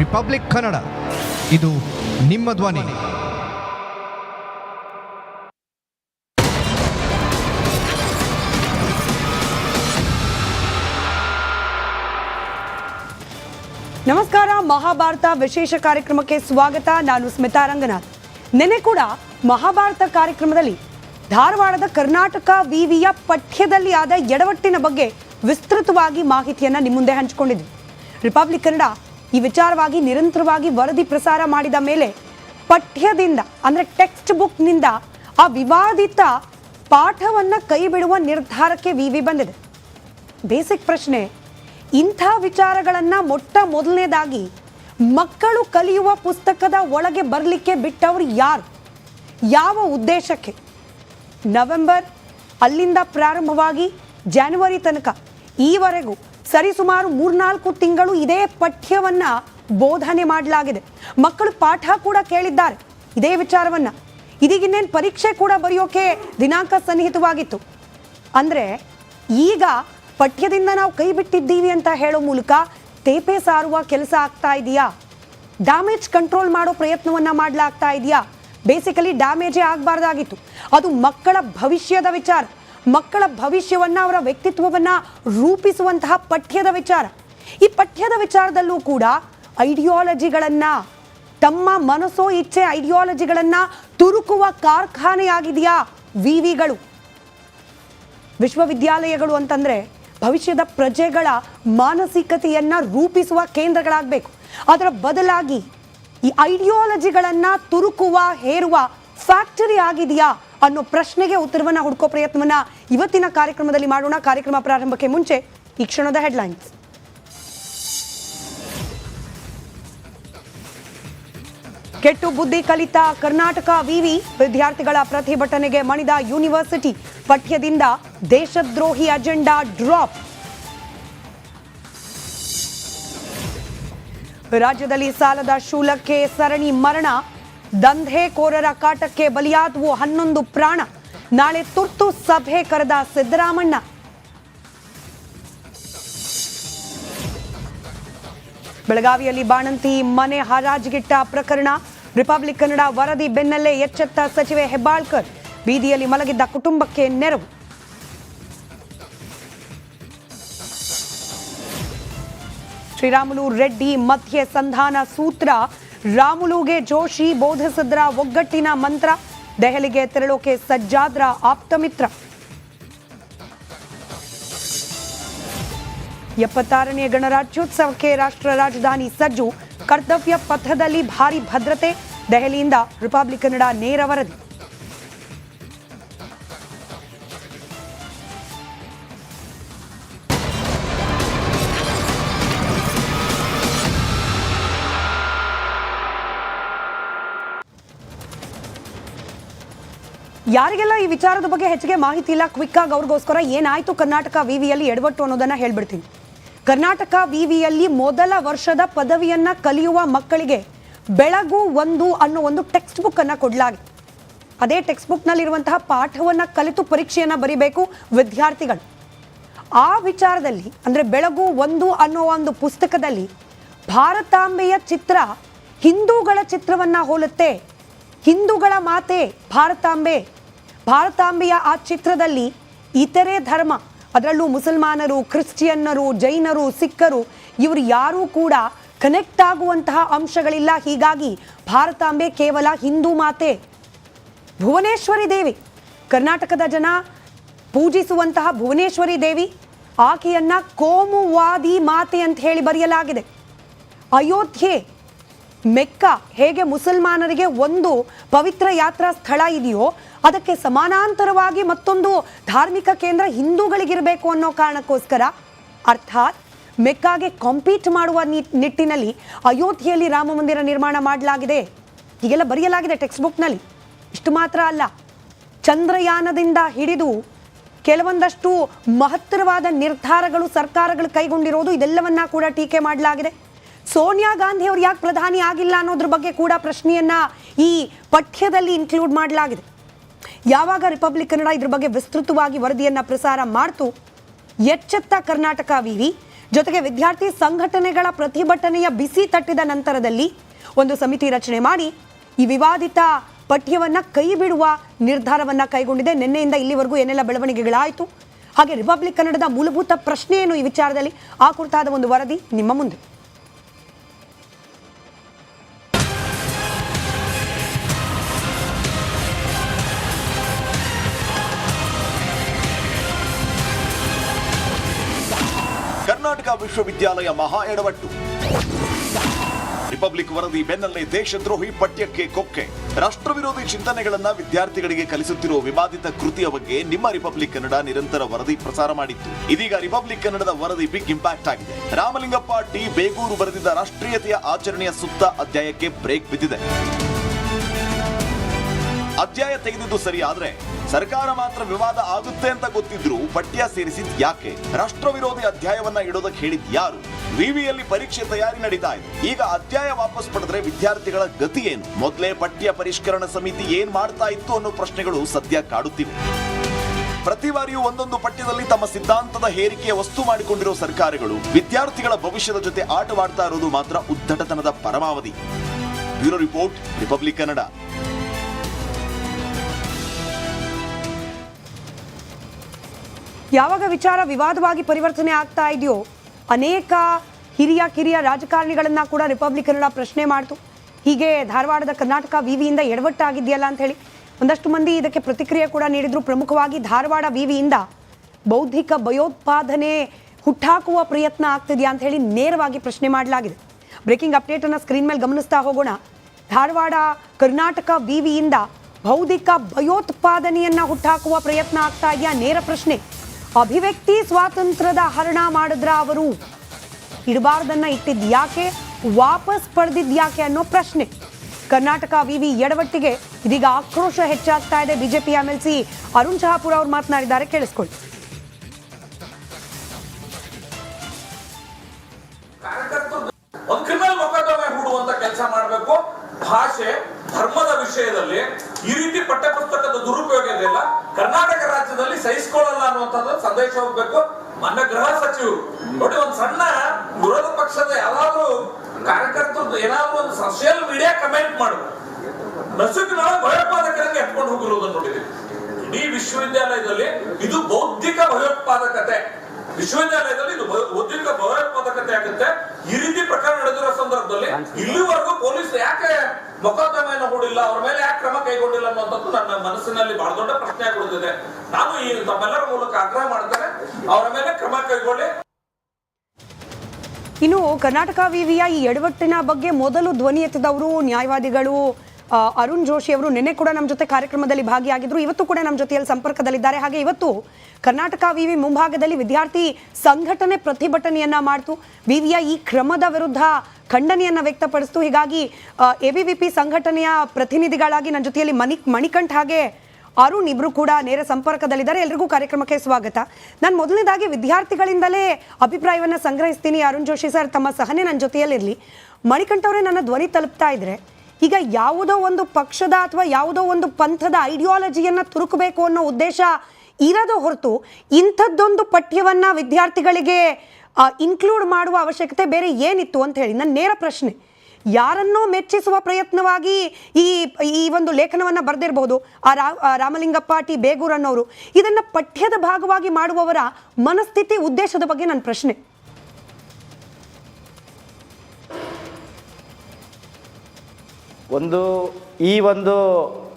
Republic Kannada ಇದು ನಿಮ್ಮ ಧ್ವನಿ. ನಮಸ್ಕಾರ, ಮಹಾಭಾರತ ವಿಶೇಷ ಕಾರ್ಯಕ್ರಮಕ್ಕೆ ಸ್ವಾಗತ. ನಾನು ಸ್ಮಿತಾ ರಂಗನಾಥ್. ನಿನ್ನೆ ಕೂಡ ಮಹಾಭಾರತ ಕಾರ್ಯಕ್ರಮದಲ್ಲಿ ಧಾರವಾಡದ ಕರ್ನಾಟಕ ವಿವಿಯ ಪಠ್ಯದಲ್ಲಿ ಆದ ಎಡವಟ್ಟಿನ ಬಗ್ಗೆ ವಿಸ್ತೃತವಾಗಿ ಮಾಹಿತಿಯನ್ನು ನಿಮ್ಮ ಮುಂದೆ ಹಂಚಿಕೊಂಡಿದ್ವಿ ರಿಪಬ್ಲಿಕ್ ಕನ್ನಡ ಈ ವಿಚಾರವಾಗಿ ನಿರಂತರವಾಗಿ ವರದಿ ಪ್ರಸಾರ ಮಾಡಿದ ಮೇಲೆ ಪಠ್ಯದಿಂದ, ಅಂದ್ರೆ ಟೆಕ್ಸ್ಟ್ ಬುಕ್ನಿಂದ ಆ ವಿವಾದಿತ ಪಾಠವನ್ನ ಕೈ ಬಿಡುವ ನಿರ್ಧಾರಕ್ಕೆ ವಿವಿ ಬಂದಿದೆ. ಬೇಸಿಕ್ ಪ್ರಶ್ನೆ, ಇಂಥ ವಿಚಾರಗಳನ್ನ ಮೊಟ್ಟ ಮೊದಲನೇದಾಗಿ ಮಕ್ಕಳು ಕಲಿಯುವ ಪುಸ್ತಕದ ಒಳಗೆ ಬರಲಿಕ್ಕೆ ಬಿಟ್ಟವರು ಯಾರು? ಯಾವ ಉದ್ದೇಶಕ್ಕೆ? ನವೆಂಬರ್ ಅಲ್ಲಿಂದ ಪ್ರಾರಂಭವಾಗಿ ಜಾನ್ವರಿ ತನಕ, ಈವರೆಗೂ ಸರಿಸುಮಾರು ಮೂರ್ನಾಲ್ಕು ತಿಂಗಳು ಇದೇ ಪಠ್ಯವನ್ನ ಬೋಧನೆ ಮಾಡಲಾಗಿದೆ. ಮಕ್ಕಳು ಪಾಠ ಕೂಡ ಕೇಳಿದ್ದಾರೆ. ಇದೇ ವಿಚಾರವನ್ನ. ಇದೀಗಿನ್ನೇನು ಪರೀಕ್ಷೆ ಕೂಡ ಬರೆಯೋಕೆ ದಿನಾಂಕ ಸನ್ನಿಹಿತವಾಗಿತ್ತು. ಅಂದ್ರೆ ಈಗ ಪಠ್ಯದಿಂದ ನಾವು ಕೈ ಬಿಟ್ಟಿದ್ದೀವಿ ಅಂತ ಹೇಳೋ ಮೂಲಕ ತೇಪೆ ಸಾರುವ ಕೆಲಸ ಆಗ್ತಾ ಇದೆಯಾ? ಡ್ಯಾಮೇಜ್ ಕಂಟ್ರೋಲ್ ಮಾಡೋ ಪ್ರಯತ್ನವನ್ನ ಮಾಡಲಾಗ್ತಾ ಇದೆಯಾ? ಬೇಸಿಕಲಿ ಡ್ಯಾಮೇಜೇ ಆಗಬಾರ್ದಾಗಿತ್ತು. ಅದು ಮಕ್ಕಳ ಭವಿಷ್ಯದ ವಿಚಾರ. ಮಕ್ಕಳ ಭವಿಷ್ಯವನ್ನ, ಅವರ ವ್ಯಕ್ತಿತ್ವವನ್ನ ರೂಪಿಸುವಂತಹ ಪಠ್ಯದ ವಿಚಾರ. ಈ ಪಠ್ಯದ ವಿಚಾರದಲ್ಲೂ ಕೂಡ ಐಡಿಯಾಲಜಿಗಳನ್ನ, ತಮ್ಮ ಮನಸ್ಸೋ ಇಚ್ಛೆ ಐಡಿಯಾಲಜಿಗಳನ್ನ ತುರುಕುವ ಕಾರ್ಖಾನೆಯಾಗಿದೆಯಾ ವಿವಿಗಳು. ವಿಶ್ವವಿದ್ಯಾಲಯಗಳು ಅಂತಂದ್ರೆ ಭವಿಷ್ಯದ ಪ್ರಜೆಗಳ ಮಾನಸಿಕತೆಯನ್ನ ರೂಪಿಸುವ ಕೇಂದ್ರಗಳಾಗಬೇಕು. ಅದರ ಬದಲಾಗಿ ಈ ಐಡಿಯಾಲಜಿಗಳನ್ನ ತುರುಕುವ, ಹೇರುವ ಫ್ಯಾಕ್ಟರಿ ಆಗಿದೆಯಾ ಅನ್ನೋ ಪ್ರಶ್ನೆಗೆ ಉತ್ತರವನ್ನ ಹುಡುಕೋ ಪ್ರಯತ್ನವನ್ನ ಇವತ್ತಿನ ಕಾರ್ಯಕ್ರಮದಲ್ಲಿ ಮಾಡೋಣ. ಕಾರ್ಯಕ್ರಮ ಪ್ರಾರಂಭಕ್ಕೆ ಮುಂಚೆ ಈ ಕ್ಷಣದ ಹೆಡ್ಲೈನ್ಸ್ ಕೆಟ್ಟು ಬುದ್ಧಿ ಕಲಿತ ಕರ್ನಾಟಕ ವಿವಿ ವಿದ್ಯಾರ್ಥಿಗಳ ಪ್ರತಿಭಟನೆಗೆ ಮಣಿದ ಯೂನಿವರ್ಸಿಟಿ ಪಠ್ಯದಿಂದ ದೇಶದ್ರೋಹಿ ಅಜೆಂಡಾ ಡ್ರಾಪ್. ರಾಜ್ಯದಲ್ಲಿ ಸಾಲದ ಶೂಲಕ್ಕೆ ಸರಣಿ ಮರಣ. ದಂಧೆಕೋರರ ಕಾಟಕ್ಕೆ ಬಲಿಯಾದವು ಹನ್ನೊಂದು ಪ್ರಾಣ. ನಾಳೆ ತುರ್ತು ಸಭೆ ಕರೆದ ಸಿದ್ದರಾಮಣ್ಣ. ಬೆಳಗಾವಿಯಲ್ಲಿ ಬಾಣಂತಿ ಮನೆ ಹರಾಜಿಗಿಟ್ಟ ಪ್ರಕರಣ. ರಿಪಬ್ಲಿಕ್ ಕನ್ನಡ ವರದಿ ಬೆನ್ನಲ್ಲೇ ಎಚ್ಚೆತ್ತ ಸಚಿವೆ ಹೆಬ್ಬಾಳ್ಕರ್. ಬೀದಿಯಲ್ಲಿ ಮಲಗಿದ್ದ ಕುಟುಂಬಕ್ಕೆ ನೆರವು. ಶ್ರೀರಾಮುಲು ರೆಡ್ಡಿ ಮಧ್ಯೆ ಸಂಧಾನ ಸೂತ್ರ. ರಾಮುಲುಗೆ ಜೋಶಿ ಬೋಧಿಸಿದ್ರ ಒಗ್ಗಟ್ಟಿನ ಮಂತ್ರ. ದೆಹಲಿಗೆ ತೆರಳೋಕೆ ಸಜ್ಜಾದ್ರ ಆಪ್ತ ಮಿತ್ರ ಎಪ್ಪತ್ತಾರನೇ ಗಣರಾಜ್ಯೋತ್ಸವಕ್ಕೆ ರಾಷ್ಟ್ರ ರಾಜಧಾನಿ ಸಜ್ಜು. ಕರ್ತವ್ಯ ಪಥದಲ್ಲಿ ಭಾರಿ ಭದ್ರತೆ. ದೆಹಲಿಯಿಂದ ರಿಪಬ್ಲಿಕ್ ಕನ್ನಡ ನೇರ ವರದಿ. ಯಾರಿಗೆಲ್ಲ ಈ ವಿಚಾರದ ಬಗ್ಗೆ ಹೆಚ್ಚಿಗೆ ಮಾಹಿತಿ ಇಲ್ಲ ಕ್ವಿಕ್ ಆಗಿ ಅವ್ರಿಗೋಸ್ಕರ ಏನಾಯ್ತು ಕರ್ನಾಟಕ ವಿವಿಯಲ್ಲಿ ಎಡವಟ್ಟು ಅನ್ನೋದನ್ನ ಹೇಳ್ಬಿಡ್ತೀನಿ. ಕರ್ನಾಟಕ ವಿವಿಯಲ್ಲಿ ಮೊದಲ ವರ್ಷದ ಪದವಿಯನ್ನ ಕಲಿಯುವ ಮಕ್ಕಳಿಗೆ ಬೆಳಗು ಒಂದು ಅನ್ನೋ ಒಂದು ಟೆಕ್ಸ್ಟ್ ಬುಕ್ ಅನ್ನ ಕೊಡ್ಲಾಗಿ. ಅದೇ ಟೆಕ್ಸ್ಟ್ ಬುಕ್ ನಲ್ಲಿರುವಂತಹ ಪಾಠವನ್ನ ಕಲಿತು ಪರೀಕ್ಷೆಯನ್ನ ಬರಿಬೇಕು ವಿದ್ಯಾರ್ಥಿಗಳು. ಆ ವಿಚಾರದಲ್ಲಿ, ಅಂದ್ರೆ ಬೆಳಗು ಒಂದು ಅನ್ನೋ ಒಂದು ಪುಸ್ತಕದಲ್ಲಿ ಭಾರತಾಂಬೆಯ ಚಿತ್ರ ಹಿಂದೂಗಳ ಚಿತ್ರವನ್ನ ಹೋಲುತ್ತೆ. ಹಿಂದೂಗಳ ಮಾತೆ ಭಾರತಾಂಬೆ. ಭಾರತಾಂಬೆಯ ಆ ಚಿತ್ರದಲ್ಲಿ ಇತರೆ ಧರ್ಮ, ಅದರಲ್ಲೂ ಮುಸಲ್ಮಾನರು, ಕ್ರಿಶ್ಚಿಯನ್ನರು, ಜೈನರು, ಸಿಖ್ಖರು, ಇವರು ಯಾರೂ ಕೂಡ ಕನೆಕ್ಟ್ ಆಗುವಂತಹ ಅಂಶಗಳಿಲ್ಲ. ಹೀಗಾಗಿ ಭಾರತಾಂಬೆ ಕೇವಲ ಹಿಂದೂ ಮಾತೆ. ಭುವನೇಶ್ವರಿ ದೇವಿ, ಕರ್ನಾಟಕದ ಜನ ಪೂಜಿಸುವಂತಹ ಭುವನೇಶ್ವರಿ ದೇವಿ, ಆಕೆಯನ್ನ ಕೋಮುವಾದಿ ಮಾತೆ ಅಂತ ಹೇಳಿ ಬರೆಯಲಾಗಿದೆ. ಅಯೋಧ್ಯೆ, ಮೆಕ್ಕ, ಹೇಗೆ ಮುಸಲ್ಮಾನರಿಗೆ ಒಂದು ಪವಿತ್ರ ಯಾತ್ರಾ ಸ್ಥಳ ಇದೆಯೋ ಅದಕ್ಕೆ ಸಮಾನಾಂತರವಾಗಿ ಮತ್ತೊಂದು ಧಾರ್ಮಿಕ ಕೇಂದ್ರ ಹಿಂದೂಗಳಿಗಿರಬೇಕು ಅನ್ನೋ ಕಾರಣಕ್ಕೋಸ್ಕರ ಅರ್ಥಾತ್ ಮೆಕ್ಕಾಗೆ ಕಾಂಪೀಟ್ ಮಾಡುವ ನಿಟ್ಟಿನಲ್ಲಿ ಅಯೋಧ್ಯೆಯಲ್ಲಿ ರಾಮ ಮಂದಿರ ನಿರ್ಮಾಣ ಮಾಡಲಾಗಿದೆ. ಹೀಗೆಲ್ಲ ಬರೆಯಲಾಗಿದೆ ಟೆಕ್ಸ್ಟ್ ಬುಕ್ನಲ್ಲಿ ಇಷ್ಟು ಮಾತ್ರ ಅಲ್ಲ. ಚಂದ್ರಯಾನದಿಂದ ಹಿಡಿದು ಕೆಲವೊಂದಷ್ಟು ಮಹತ್ತರವಾದ ನಿರ್ಧಾರಗಳು ಸರ್ಕಾರಗಳು ಕೈಗೊಂಡಿರೋದು ಇದೆಲ್ಲವನ್ನ ಕೂಡ ಟೀಕೆ ಮಾಡಲಾಗಿದೆ. ಸೋನಿಯಾ ಗಾಂಧಿ ಅವರು ಯಾಕೆ ಪ್ರಧಾನಿ ಆಗಿಲ್ಲ ಅನ್ನೋದ್ರ ಬಗ್ಗೆ ಕೂಡ ಪ್ರಶ್ನೆಯನ್ನ ಈ ಪಠ್ಯದಲ್ಲಿ ಇನ್ಕ್ಲೂಡ್ ಮಾಡಲಾಗಿದೆ. ಯಾವಾಗ ರಿಪಬ್ಲಿಕ್ ಕನ್ನಡ ಇದ್ರ ಬಗ್ಗೆ ವಿಸ್ತೃತವಾಗಿ ವರದಿಯನ್ನ ಪ್ರಸಾರ ಮಾಡ್ತು? ಎಚ್ಚೆತ್ತ ಕರ್ನಾಟಕ ವಿವಿ ಜೊತೆಗೆ ವಿದ್ಯಾರ್ಥಿ ಸಂಘಟನೆಗಳ ಪ್ರತಿಭಟನೆಯ ಬಿಸಿ ತಟ್ಟಿದ ನಂತರದಲ್ಲಿ ಒಂದು ಸಮಿತಿ ರಚನೆ ಮಾಡಿ ಈ ವಿವಾದಿತ ಪಠ್ಯವನ್ನ ಕೈ ಬಿಡುವ ನಿರ್ಧಾರವನ್ನ ಕೈಗೊಂಡಿದೆ. ನಿನ್ನೆಯಿಂದ ಇಲ್ಲಿವರೆಗೂ ಏನೆಲ್ಲ ಬೆಳವಣಿಗೆಗಳಾಯಿತು? ಹಾಗೆ ರಿಪಬ್ಲಿಕ್ ಕನ್ನಡದ ಮೂಲಭೂತ ಪ್ರಶ್ನೆ ಏನು ಈ ವಿಚಾರದಲ್ಲಿ ಆ ಕುರಿತಾದ ಒಂದು ವರದಿ ನಿಮ್ಮ ಮುಂದೆ. ಕರ್ನಾಟಕ ವಿಶ್ವವಿದ್ಯಾಲಯ ಮಹಾ ಎಡವಟ್ಟು. ರಿಪಬ್ಲಿಕ್ ವರದಿ ಬೆನ್ನಲ್ಲೇ ದೇಶದ್ರೋಹಿ ಪಠ್ಯಕ್ಕೆ ಕೊಕ್ಕೆ. ರಾಷ್ಟ್ರ ವಿರೋಧಿ ಚಿಂತನೆಗಳನ್ನ ವಿದ್ಯಾರ್ಥಿಗಳಿಗೆ ಕಲಿಸುತ್ತಿರುವ ವಿವಾದಿತ ಕೃತಿಯ ಬಗ್ಗೆ ನಿಮ್ಮ ರಿಪಬ್ಲಿಕ್ ಕನ್ನಡ ನಿರಂತರ ವರದಿ ಪ್ರಸಾರ ಮಾಡಿತ್ತು. ಇದೀಗ ರಿಪಬ್ಲಿಕ್ ಕನ್ನಡದ ವರದಿ ಬಿಗ್ ಇಂಪ್ಯಾಕ್ಟ್ ಆಗಿದೆ. ರಾಮಲಿಂಗಪ್ಪ ಟಿ. ಬೇಗೂರು ಬರೆದಿದ್ದ ರಾಷ್ಟ್ರೀಯತೆಯ ಆಚರಣೆಯ ಸುತ್ತ ಅಧ್ಯಾಯಕ್ಕೆ ಬ್ರೇಕ್ ಬಿದ್ದಿದೆ. ಅಧ್ಯಾಯ ತೆಗೆದಿದ್ದು ಸರಿ ಆದ್ರೆ ಸರ್ಕಾರ ಮಾತ್ರ ವಿವಾದ ಆಗುತ್ತೆ ಅಂತ ಗೊತ್ತಿದ್ರು ಪಠ್ಯ ಸೇರಿಸಿದ್ ಯಾಕೆ? ರಾಷ್ಟ್ರ ವಿರೋಧಿ ಅಧ್ಯಾಯವನ್ನ ಇಡೋದಕ್ಕೆ ಹೇಳಿದ್ ಯಾರು? ವಿವಿಯಲ್ಲಿ ಪರೀಕ್ಷೆ ತಯಾರಿ ನಡೀತಾ ಇದೆ. ಈಗ ಅಧ್ಯಾಯ ವಾಪಸ್ ಪಡೆದ್ರೆ ವಿದ್ಯಾರ್ಥಿಗಳ ಗತಿ ಏನು? ಮೊದಲೇ ಪಠ್ಯ ಪರಿಷ್ಕರಣಾ ಸಮಿತಿ ಏನ್ ಮಾಡ್ತಾ ಇತ್ತು ಅನ್ನೋ ಪ್ರಶ್ನೆಗಳು ಸದ್ಯ ಕಾಡುತ್ತಿವೆ. ಪ್ರತಿ ಬಾರಿಯೂ ಒಂದೊಂದು ಪಠ್ಯದಲ್ಲಿ ತಮ್ಮ ಸಿದ್ಧಾಂತದ ಹೇರಿಕೆಯ ವಸ್ತು ಮಾಡಿಕೊಂಡಿರೋ ಸರ್ಕಾರಗಳು ವಿದ್ಯಾರ್ಥಿಗಳ ಭವಿಷ್ಯದ ಜೊತೆ ಆಟವಾಡ್ತಾ ಇರೋದು ಮಾತ್ರ ಉದ್ದಟತನದ ಪರಮಾವಧಿ. Bureau report, republic Kannada. ಯಾವಾಗ ವಿಚಾರ ವಿವಾದವಾಗಿ ಪರಿವರ್ತನೆ ಆಗ್ತಾ ಇದೆಯೋ ಅನೇಕ ಹಿರಿಯ ಕಿರಿಯ ರಾಜಕಾರಣಿಗಳನ್ನ ಕೂಡ ರಿಪಬ್ಲಿಕನ್ಗಳ ಪ್ರಶ್ನೆ ಮಾಡ್ತು. ಹೀಗೆ ಧಾರವಾಡದ ಕರ್ನಾಟಕ ವಿವಿಯಿಂದ ಎಡವಟ್ಟಾಗಿದೆಯಲ್ಲ ಅಂತ ಹೇಳಿ ಒಂದಷ್ಟು ಮಂದಿ ಇದಕ್ಕೆ ಪ್ರತಿಕ್ರಿಯೆ ಕೂಡ ನೀಡಿದ್ರು. ಪ್ರಮುಖವಾಗಿ ಧಾರವಾಡ ವಿವಿಯಿಂದ ಬೌದ್ಧಿಕ ಭಯೋತ್ಪಾದನೆ ಹುಟ್ಟಾಕುವ ಪ್ರಯತ್ನ ಆಗ್ತಿದೆಯಾ ಅಂತ ಹೇಳಿ ನೇರವಾಗಿ ಪ್ರಶ್ನೆ ಮಾಡಲಾಗಿದೆ. ಬ್ರೇಕಿಂಗ್ ಅಪ್ಡೇಟ್ ಅನ್ನ ಸ್ಕ್ರೀನ್ ಮೇಲೆ ಗಮನಿಸ್ತಾ ಹೋಗೋಣ. ಧಾರವಾಡ, ಕರ್ನಾಟಕ ವಿವಿಯಿಂದ ಬೌದ್ಧಿಕ ಭಯೋತ್ಪಾದನೆಯನ್ನ ಹುಟ್ಟಾಕುವ ಪ್ರಯತ್ನ ಆಗ್ತಾ ಇದೆಯಾ? ನೇರ ಪ್ರಶ್ನೆ. ಅಭಿವ್ಯಕ್ತಿ ಸ್ವಾತಂತ್ರ್ಯದ ಹರಣ ಮಾಡಿದ್ರ ಅವರು. ಇಡಬಾರ್ದನ್ನ ಇಟ್ಟಿದ್ ಯಾಕೆ? ವಾಪಸ್ ಪಡೆದಿದ್ ಯಾಕೆ ಅನ್ನೋ ಪ್ರಶ್ನೆ. ಕರ್ನಾಟಕ ವಿವಿ ಎಡವಟ್ಟಿಗೆ ಇದೀಗ ಆಕ್ರೋಶ ಹೆಚ್ಚಾಗ್ತಾ ಇದೆ ಬಿಜೆಪಿ ಎಂಎಲ್ಸಿ ಅರುಣ್ ಶಹಾಪುರ ಅವರು ಮಾತನಾಡಿದ್ದಾರೆ, ಕೇಳಿಸ್ಕೊಳ್ಳಿ. ಕೆಲಸ ಮಾಡಬೇಕು. ಭಾಷೆ ಧರ್ಮದ ವಿಷಯದಲ್ಲಿ ಈ ರೀತಿ ಪಠ್ಯಪುಸ್ತಕದ ದುರುಪಯೋಗ ಇದೆಯಲ್ಲ ಕರ್ನಾಟಕ ರಾಜ್ಯದಲ್ಲಿ ಸಹಿಸಿಕೊಳ್ಳಲ್ಲ ಅನ್ನುವಂಥದ್ದು ಸಂದೇಶ ಹೋಗ್ಬೇಕು. ಮನ್ನ ಗೃಹ ಸಚಿವರು, ನೋಡಿ ಒಂದ್ ಸಣ್ಣ ವಿರೋಧ ಪಕ್ಷದ ಯಾವ್ದಾದ್ರು ಕಾರ್ಯಕರ್ತರು ಏನಾದ್ರು ಒಂದು ಸೋಷಿಯಲ್ ಮೀಡಿಯಾ ಕಮೆಂಟ್ ಮಾಡು. ನಸುಕಿನೊಳಗೆ ಭಯೋತ್ಪಾದಕರಿಗೆ ಎತ್ಕೊಂಡು ಹೋಗಿರುವುದನ್ನು ನೋಡಿದ್ದೀವಿ. ಇಡೀ ವಿಶ್ವವಿದ್ಯಾಲಯದಲ್ಲಿ ಇದು ಬೌದ್ಧಿಕ ಭಯೋತ್ಪಾದಕತೆ. ವಿಶ್ವವಿದ್ಯಾಲಯದಲ್ಲಿ ಇದು ಉದ್ಯೋಗ ಭಯೋತ್ಪಾದಕತೆ ಆಗುತ್ತೆ. ಈ ರೀತಿ ಪ್ರಕರಣ ನಡೆದಿರೋ ಸಂದರ್ಭದಲ್ಲಿ ಇಲ್ಲಿವರೆಗೂ ಪೊಲೀಸ್ ಯಾಕೆ ಮೊಕದ್ದಮೆಯನ್ನು ಹೂಡಿಲ್ಲ ಅವ್ರ ಮೇಲೆ ಯಾಕೆ ಕ್ರಮ ಕೈಗೊಂಡಿಲ್ಲ ಅನ್ನುವಂಥದ್ದು ನನ್ನ ಮನಸ್ಸಿನಲ್ಲಿ ಬಹಳ ದೊಡ್ಡ ಪ್ರಶ್ನೆ ಆಗಿಬಿಡುತ್ತಿದೆ. ನಾನು ಈ ತಮ್ಮೆಲ್ಲರ ಮೂಲಕ ಆಗ್ರಹ ಮಾಡ್ತೇನೆ. ಅವರ ಮೇಲೆ ಕ್ರಮ ಕೈಗೊಳ್ಳಿ. ಇನ್ನು ಕರ್ನಾಟಕ ವಿವಿಯ ಈ ಎಡವಟ್ಟಿನ ಬಗ್ಗೆ ಮೊದಲು ಧ್ವನಿ ಎತ್ತಿದವರು ನ್ಯಾಯವಾದಿಗಳು. ಅರುಣ್ ಜೋಶಿ ಅವರು ನಿನ್ನೆ ಕೂಡ ನಮ್ಮ ಜೊತೆ ಕಾರ್ಯಕ್ರಮದಲ್ಲಿ ಭಾಗಿಯಾಗಿದ್ರು. ಇವತ್ತು ಕೂಡ ನಮ್ಮ ಜೊತೆಯಲ್ಲಿ ಸಂಪರ್ಕದಲ್ಲಿದ್ದಾರೆ. ಹಾಗೆ ಇವತ್ತು ಕರ್ನಾಟಕ ವಿವಿ ಮುಂಭಾಗದಲ್ಲಿ ವಿದ್ಯಾರ್ಥಿ ಸಂಘಟನೆ ಪ್ರತಿಭಟನೆಯನ್ನ ಮಾಡ್ತು. ವಿವಿಯ ಈ ಕ್ರಮದ ವಿರುದ್ಧ ಖಂಡನೆಯನ್ನ ವ್ಯಕ್ತಪಡಿಸ್ತು. ಹೀಗಾಗಿ ಎಬಿವಿಪಿ ಸಂಘಟನೆಯ ಪ್ರತಿನಿಧಿಗಳಾಗಿ ನನ್ನ ಜೊತೆಯಲ್ಲಿ ಮಣಿ ಮಣಿಕಂಠ ಹಾಗೆ ಅರುಣ್ ಇಬ್ರು ಕೂಡ ನೇರ ಸಂಪರ್ಕದಲ್ಲಿದ್ದಾರೆ. ಎಲ್ರಿಗೂ ಕಾರ್ಯಕ್ರಮಕ್ಕೆ ಸ್ವಾಗತ. ನಾನು ಮೊದಲನೇದಾಗಿ ವಿದ್ಯಾರ್ಥಿಗಳಿಂದಲೇ ಅಭಿಪ್ರಾಯವನ್ನು ಸಂಗ್ರಹಿಸ್ತೀನಿ. ಅರುಣ್ ಜೋಶಿ ಸರ್, ತಮ್ಮ ಸಹನೆ ನನ್ನ ಜೊತೆಯಲ್ಲಿರಲಿ. ಮಣಿಕಂಠ ಅವರೇ ನನ್ನ ಧ್ವನಿ ತಲುಪ್ತಾ ಇದ್ರೆ ಈಗ ಯಾವುದೋ ಒಂದು ಪಕ್ಷದ ಅಥವಾ ಯಾವುದೋ ಒಂದು ಪಂಥದ ಐಡಿಯಾಲಜಿಯನ್ನು ತುರುಕಬೇಕು ಅನ್ನೋ ಉದ್ದೇಶ ಇರೋದು ಹೊರತು ಇಂಥದ್ದೊಂದು ಪಠ್ಯವನ್ನ ವಿದ್ಯಾರ್ಥಿಗಳಿಗೆ ಇನ್ಕ್ಲೂಡ್ ಮಾಡುವ ಅವಶ್ಯಕತೆ ಬೇರೆ ಏನಿತ್ತು ಅಂತ ಹೇಳಿ ನನ್ನ ನೇರ ಪ್ರಶ್ನೆ. ಯಾರನ್ನೋ ಮೆಚ್ಚಿಸುವ ಪ್ರಯತ್ನವಾಗಿ ಈ ಈ ಒಂದು ಲೇಖನವನ್ನು ಬರೆದಿರಬಹುದು ಆ ರಾಮಲಿಂಗಪ್ಪ, ಟಿ ಬೇಗೂರ್ ಅನ್ನೋರು. ಇದನ್ನು ಪಠ್ಯದ ಭಾಗವಾಗಿ ಮಾಡುವವರ ಮನಸ್ಥಿತಿ, ಉದ್ದೇಶದ ಬಗ್ಗೆ ನನ್ನ ಪ್ರಶ್ನೆ. ಒಂದು ಈ ಒಂದು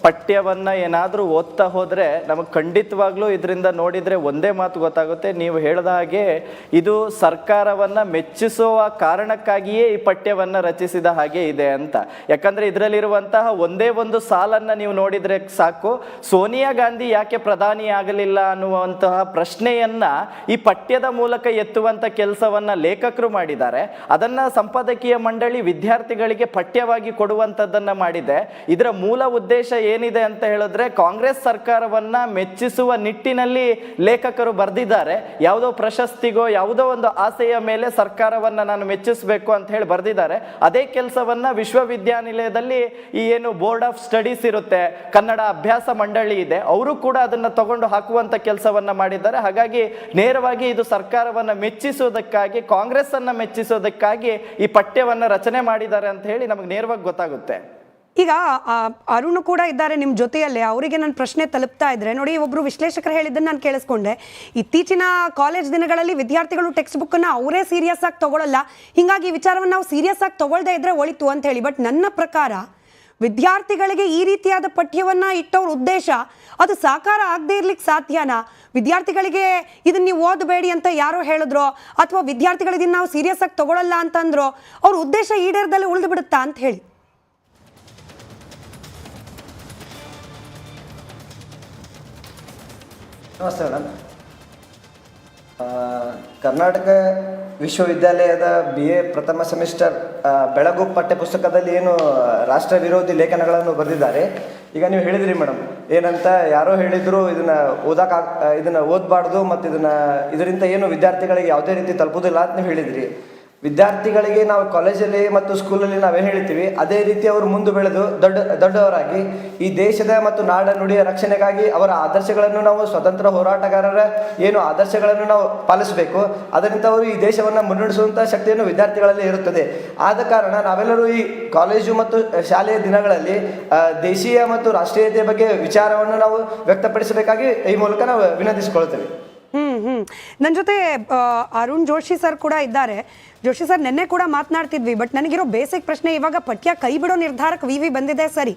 ಪಠ್ಯವನ್ನ ಏನಾದರೂ ಓದ್ತಾ ಹೋದರೆ ನಮಗೆ ಖಂಡಿತವಾಗ್ಲೂ ಇದರಿಂದ ನೋಡಿದ್ರೆ ಒಂದೇ ಮಾತು ಗೊತ್ತಾಗುತ್ತೆ. ನೀವು ಹೇಳಿದ ಹಾಗೆ ಇದು ಸರ್ಕಾರವನ್ನ ಮೆಚ್ಚಿಸುವ ಕಾರಣಕ್ಕಾಗಿಯೇ ಈ ಪಠ್ಯವನ್ನು ರಚಿಸಿದ ಹಾಗೆ ಇದೆ ಅಂತ. ಯಾಕಂದ್ರೆ ಇದರಲ್ಲಿರುವಂತಹ ಒಂದೇ ಒಂದು ಸಾಲನ್ನು ನೀವು ನೋಡಿದ್ರೆ ಸಾಕು. ಸೋನಿಯಾ ಗಾಂಧಿ ಯಾಕೆ ಪ್ರಧಾನಿ ಆಗಲಿಲ್ಲ ಅನ್ನುವಂತಹ ಪ್ರಶ್ನೆಯನ್ನ ಈ ಪಠ್ಯದ ಮೂಲಕ ಎತ್ತುವಂತ ಕೆಲಸವನ್ನ ಲೇಖಕರು ಮಾಡಿದ್ದಾರೆ. ಅದನ್ನ ಸಂಪಾದಕೀಯ ಮಂಡಳಿ ವಿದ್ಯಾರ್ಥಿಗಳಿಗೆ ಪಠ್ಯವಾಗಿ ಕೊಡುವಂಥದ್ದನ್ನು ಮಾಡಿದೆ. ಇದರ ಮೂಲ ಉದ್ದೇಶ ಏನಿದೆ ಅಂತ ಹೇಳಿದ್ರೆ ಕಾಂಗ್ರೆಸ್ ಸರ್ಕಾರವನ್ನ ಮೆಚ್ಚಿಸುವ ನಿಟ್ಟಿನಲ್ಲಿ ಲೇಖಕರು ಬರೆದಿದ್ದಾರೆ. ಯಾವುದೋ ಪ್ರಶಸ್ತಿಗೋ ಯಾವುದೋ ಒಂದು ಆಸೆಯ ಮೇಲೆ ಸರ್ಕಾರವನ್ನ ನಾನು ಮೆಚ್ಚಿಸಬೇಕು ಅಂತ ಹೇಳಿ ಬರೆದಿದ್ದಾರೆ. ಅದೇ ಕೆಲಸವನ್ನ ವಿಶ್ವವಿದ್ಯಾನಿಲಯದಲ್ಲಿ ಈ ಏನು ಬೋರ್ಡ್ ಆಫ್ ಸ್ಟಡೀಸ್ ಇರುತ್ತೆ, ಕನ್ನಡ ಅಭ್ಯಾಸ ಮಂಡಳಿ ಇದೆ, ಅವರು ಕೂಡ ಅದನ್ನ ತಗೊಂಡು ಹಾಕುವಂತ ಕೆಲಸವನ್ನ ಮಾಡಿದ್ದಾರೆ. ಹಾಗಾಗಿ ನೇರವಾಗಿ ಇದು ಸರ್ಕಾರವನ್ನ ಮೆಚ್ಚಿಸುವುದಕ್ಕಾಗಿ ಕಾಂಗ್ರೆಸ್ ಅನ್ನ ಮೆಚ್ಚಿಸೋದಕ್ಕಾಗಿ ಈ ಪಠ್ಯವನ್ನ ರಚನೆ ಮಾಡಿದ್ದಾರೆ ಅಂತ ಹೇಳಿ ನಮಗೆ ನೇರವಾಗಿ ಗೊತ್ತಾಗುತ್ತೆ. ಈಗ ಅರುಣ್ ಕೂಡ ಇದ್ದಾರೆ ನಿಮ್ಮ ಜೊತೆಯಲ್ಲೇ. ಅವರಿಗೆ ನನ್ನ ಪ್ರಶ್ನೆ ತಲುಪ್ತಾ ಇದ್ರೆ, ನೋಡಿ ಒಬ್ಬರು ವಿಶ್ಲೇಷಕರು ಹೇಳಿದ್ದನ್ನು ನಾನು ಕೇಳಿಸ್ಕೊಂಡೆ. ಇತ್ತೀಚಿನ ಕಾಲೇಜ್ ದಿನಗಳಲ್ಲಿ ವಿದ್ಯಾರ್ಥಿಗಳು ಟೆಕ್ಸ್ಟ್ ಬುಕ್ಕನ್ನು ಅವರೇ ಸೀರಿಯಸ್ ಆಗಿ ತಗೊಳ್ಳಲ್ಲ ಹಿಂಗಾಗಿ ಈ ವಿಚಾರವನ್ನು ನಾವು ಸೀರಿಯಸ್ ಆಗಿ ತಗೊಳ್ದೇ ಇದ್ರೆ ಒಳಿತು ಅಂತ ಹೇಳಿ. ಬಟ್ ನನ್ನ ಪ್ರಕಾರ, ವಿದ್ಯಾರ್ಥಿಗಳಿಗೆ ಈ ರೀತಿಯಾದ ಪಠ್ಯವನ್ನ ಇಟ್ಟವ್ರ ಉದ್ದೇಶ, ಅದು ಸಾಕಾರ ಆಗದೆ ಇರ್ಲಿಕ್ಕೆ ಸಾಧ್ಯನಾ? ವಿದ್ಯಾರ್ಥಿಗಳಿಗೆ ಇದನ್ನ ನೀವು ಓದಬೇಡಿ ಅಂತ ಯಾರೋ ಹೇಳಿದ್ರೋ, ಅಥವಾ ವಿದ್ಯಾರ್ಥಿಗಳು ಇದನ್ನ ನಾವು ಸೀರಿಯಸ್ ಆಗಿ ತಗೊಳ್ಳಲ್ಲ ಅಂತಂದ್ರೋ, ಅವ್ರ ಉದ್ದೇಶ ಈಡೇರದಲ್ಲಿ ಉಳಿದು ಬಿಡುತ್ತಾ ಅಂತ ಹೇಳಿ. ನಮಸ್ತೆ ಮೇಡಮ್. ಕರ್ನಾಟಕ ವಿಶ್ವವಿದ್ಯಾಲಯದ ಬಿ ಎ ಪ್ರಥಮ ಸೆಮಿಸ್ಟರ್ ಬೆಳಗು ಪಠ್ಯಪುಸ್ತಕದಲ್ಲಿ ಏನು ರಾಷ್ಟ್ರ ವಿರೋಧಿ ಲೇಖನಗಳನ್ನು ಬರೆದಿದ್ದಾರೆ. ಈಗ ನೀವು ಹೇಳಿದ್ರಿ ಮೇಡಮ್, ಏನಂತ ಯಾರೋ ಹೇಳಿದ್ರು ಇದನ್ನ ಓದಕ್ಕೆ ಇದನ್ನ ಓದಬಾರ್ದು ಮತ್ತು ಇದನ್ನ ಇದರಿಂದ ಏನು ವಿದ್ಯಾರ್ಥಿಗಳಿಗೆ ಯಾವುದೇ ರೀತಿ ತಲುಪುದಿಲ್ಲ ಅಂತ ನೀವು ಹೇಳಿದ್ರಿ. ವಿದ್ಯಾರ್ಥಿಗಳಿಗೆ ನಾವು ಕಾಲೇಜಲ್ಲಿ ಮತ್ತು ಸ್ಕೂಲಲ್ಲಿ ನಾವೇ ಹೇಳ್ತೀವಿ, ಅದೇ ರೀತಿ ಅವರು ಮುಂದೆ ಬೆಳೆದು ದೊಡ್ಡ, ದೊಡ್ಡವರಾಗಿ ಈ ದೇಶದ ಮತ್ತು ನಾಡ ನುಡಿಯ ರಕ್ಷಣೆಗಾಗಿ ಅವರ ಆದರ್ಶಗಳನ್ನು ನಾವು ಸ್ವತಂತ್ರ ಹೋರಾಟಗಾರರ ಏನು ಆದರ್ಶಗಳನ್ನು ನಾವು ಪಾಲಿಸಬೇಕು, ಅದರಿಂದ ಅವರು ಈ ದೇಶವನ್ನು ಮುನ್ನಡೆಸುವಂಥ ಶಕ್ತಿಯನ್ನು ವಿದ್ಯಾರ್ಥಿಗಳಲ್ಲಿ ಇರುತ್ತದೆ. ಆದ ಕಾರಣ ನಾವೆಲ್ಲರೂ ಈ ಕಾಲೇಜು ಮತ್ತು ಶಾಲೆಯ ದಿನಗಳಲ್ಲಿ ದೇಶೀಯ ಮತ್ತು ರಾಷ್ಟ್ರೀಯತೆಯ ಬಗ್ಗೆ ವಿಚಾರವನ್ನು ನಾವು ವ್ಯಕ್ತಪಡಿಸಬೇಕಾಗಿ ಈ ಮೂಲಕ ನಾವು ವಿನಂತಿಸಿಕೊಳ್ತೇವೆ. ಹ್ಮ್ ಹ್ಮ್. ನನ್ನ ಜೊತೆ ಅರುಣ್ ಜೋಶಿ ಸರ್ ಕೂಡ ಇದ್ದಾರೆ. ಜೋಶಿ ಸರ್, ನಿನ್ನೆ ಕೂಡ ಮಾತನಾಡ್ತಿದ್ವಿ, ಬಟ್ ನನಗಿರೋ ಬೇಸಿಕ್ ಪ್ರಶ್ನೆ ಇವಾಗ ಪಠ್ಯ ಕೈ ಬಿಡೋ ನಿರ್ಧಾರಕ್ಕೆ ವಿ ಬಂದಿದೆ ಸರಿ.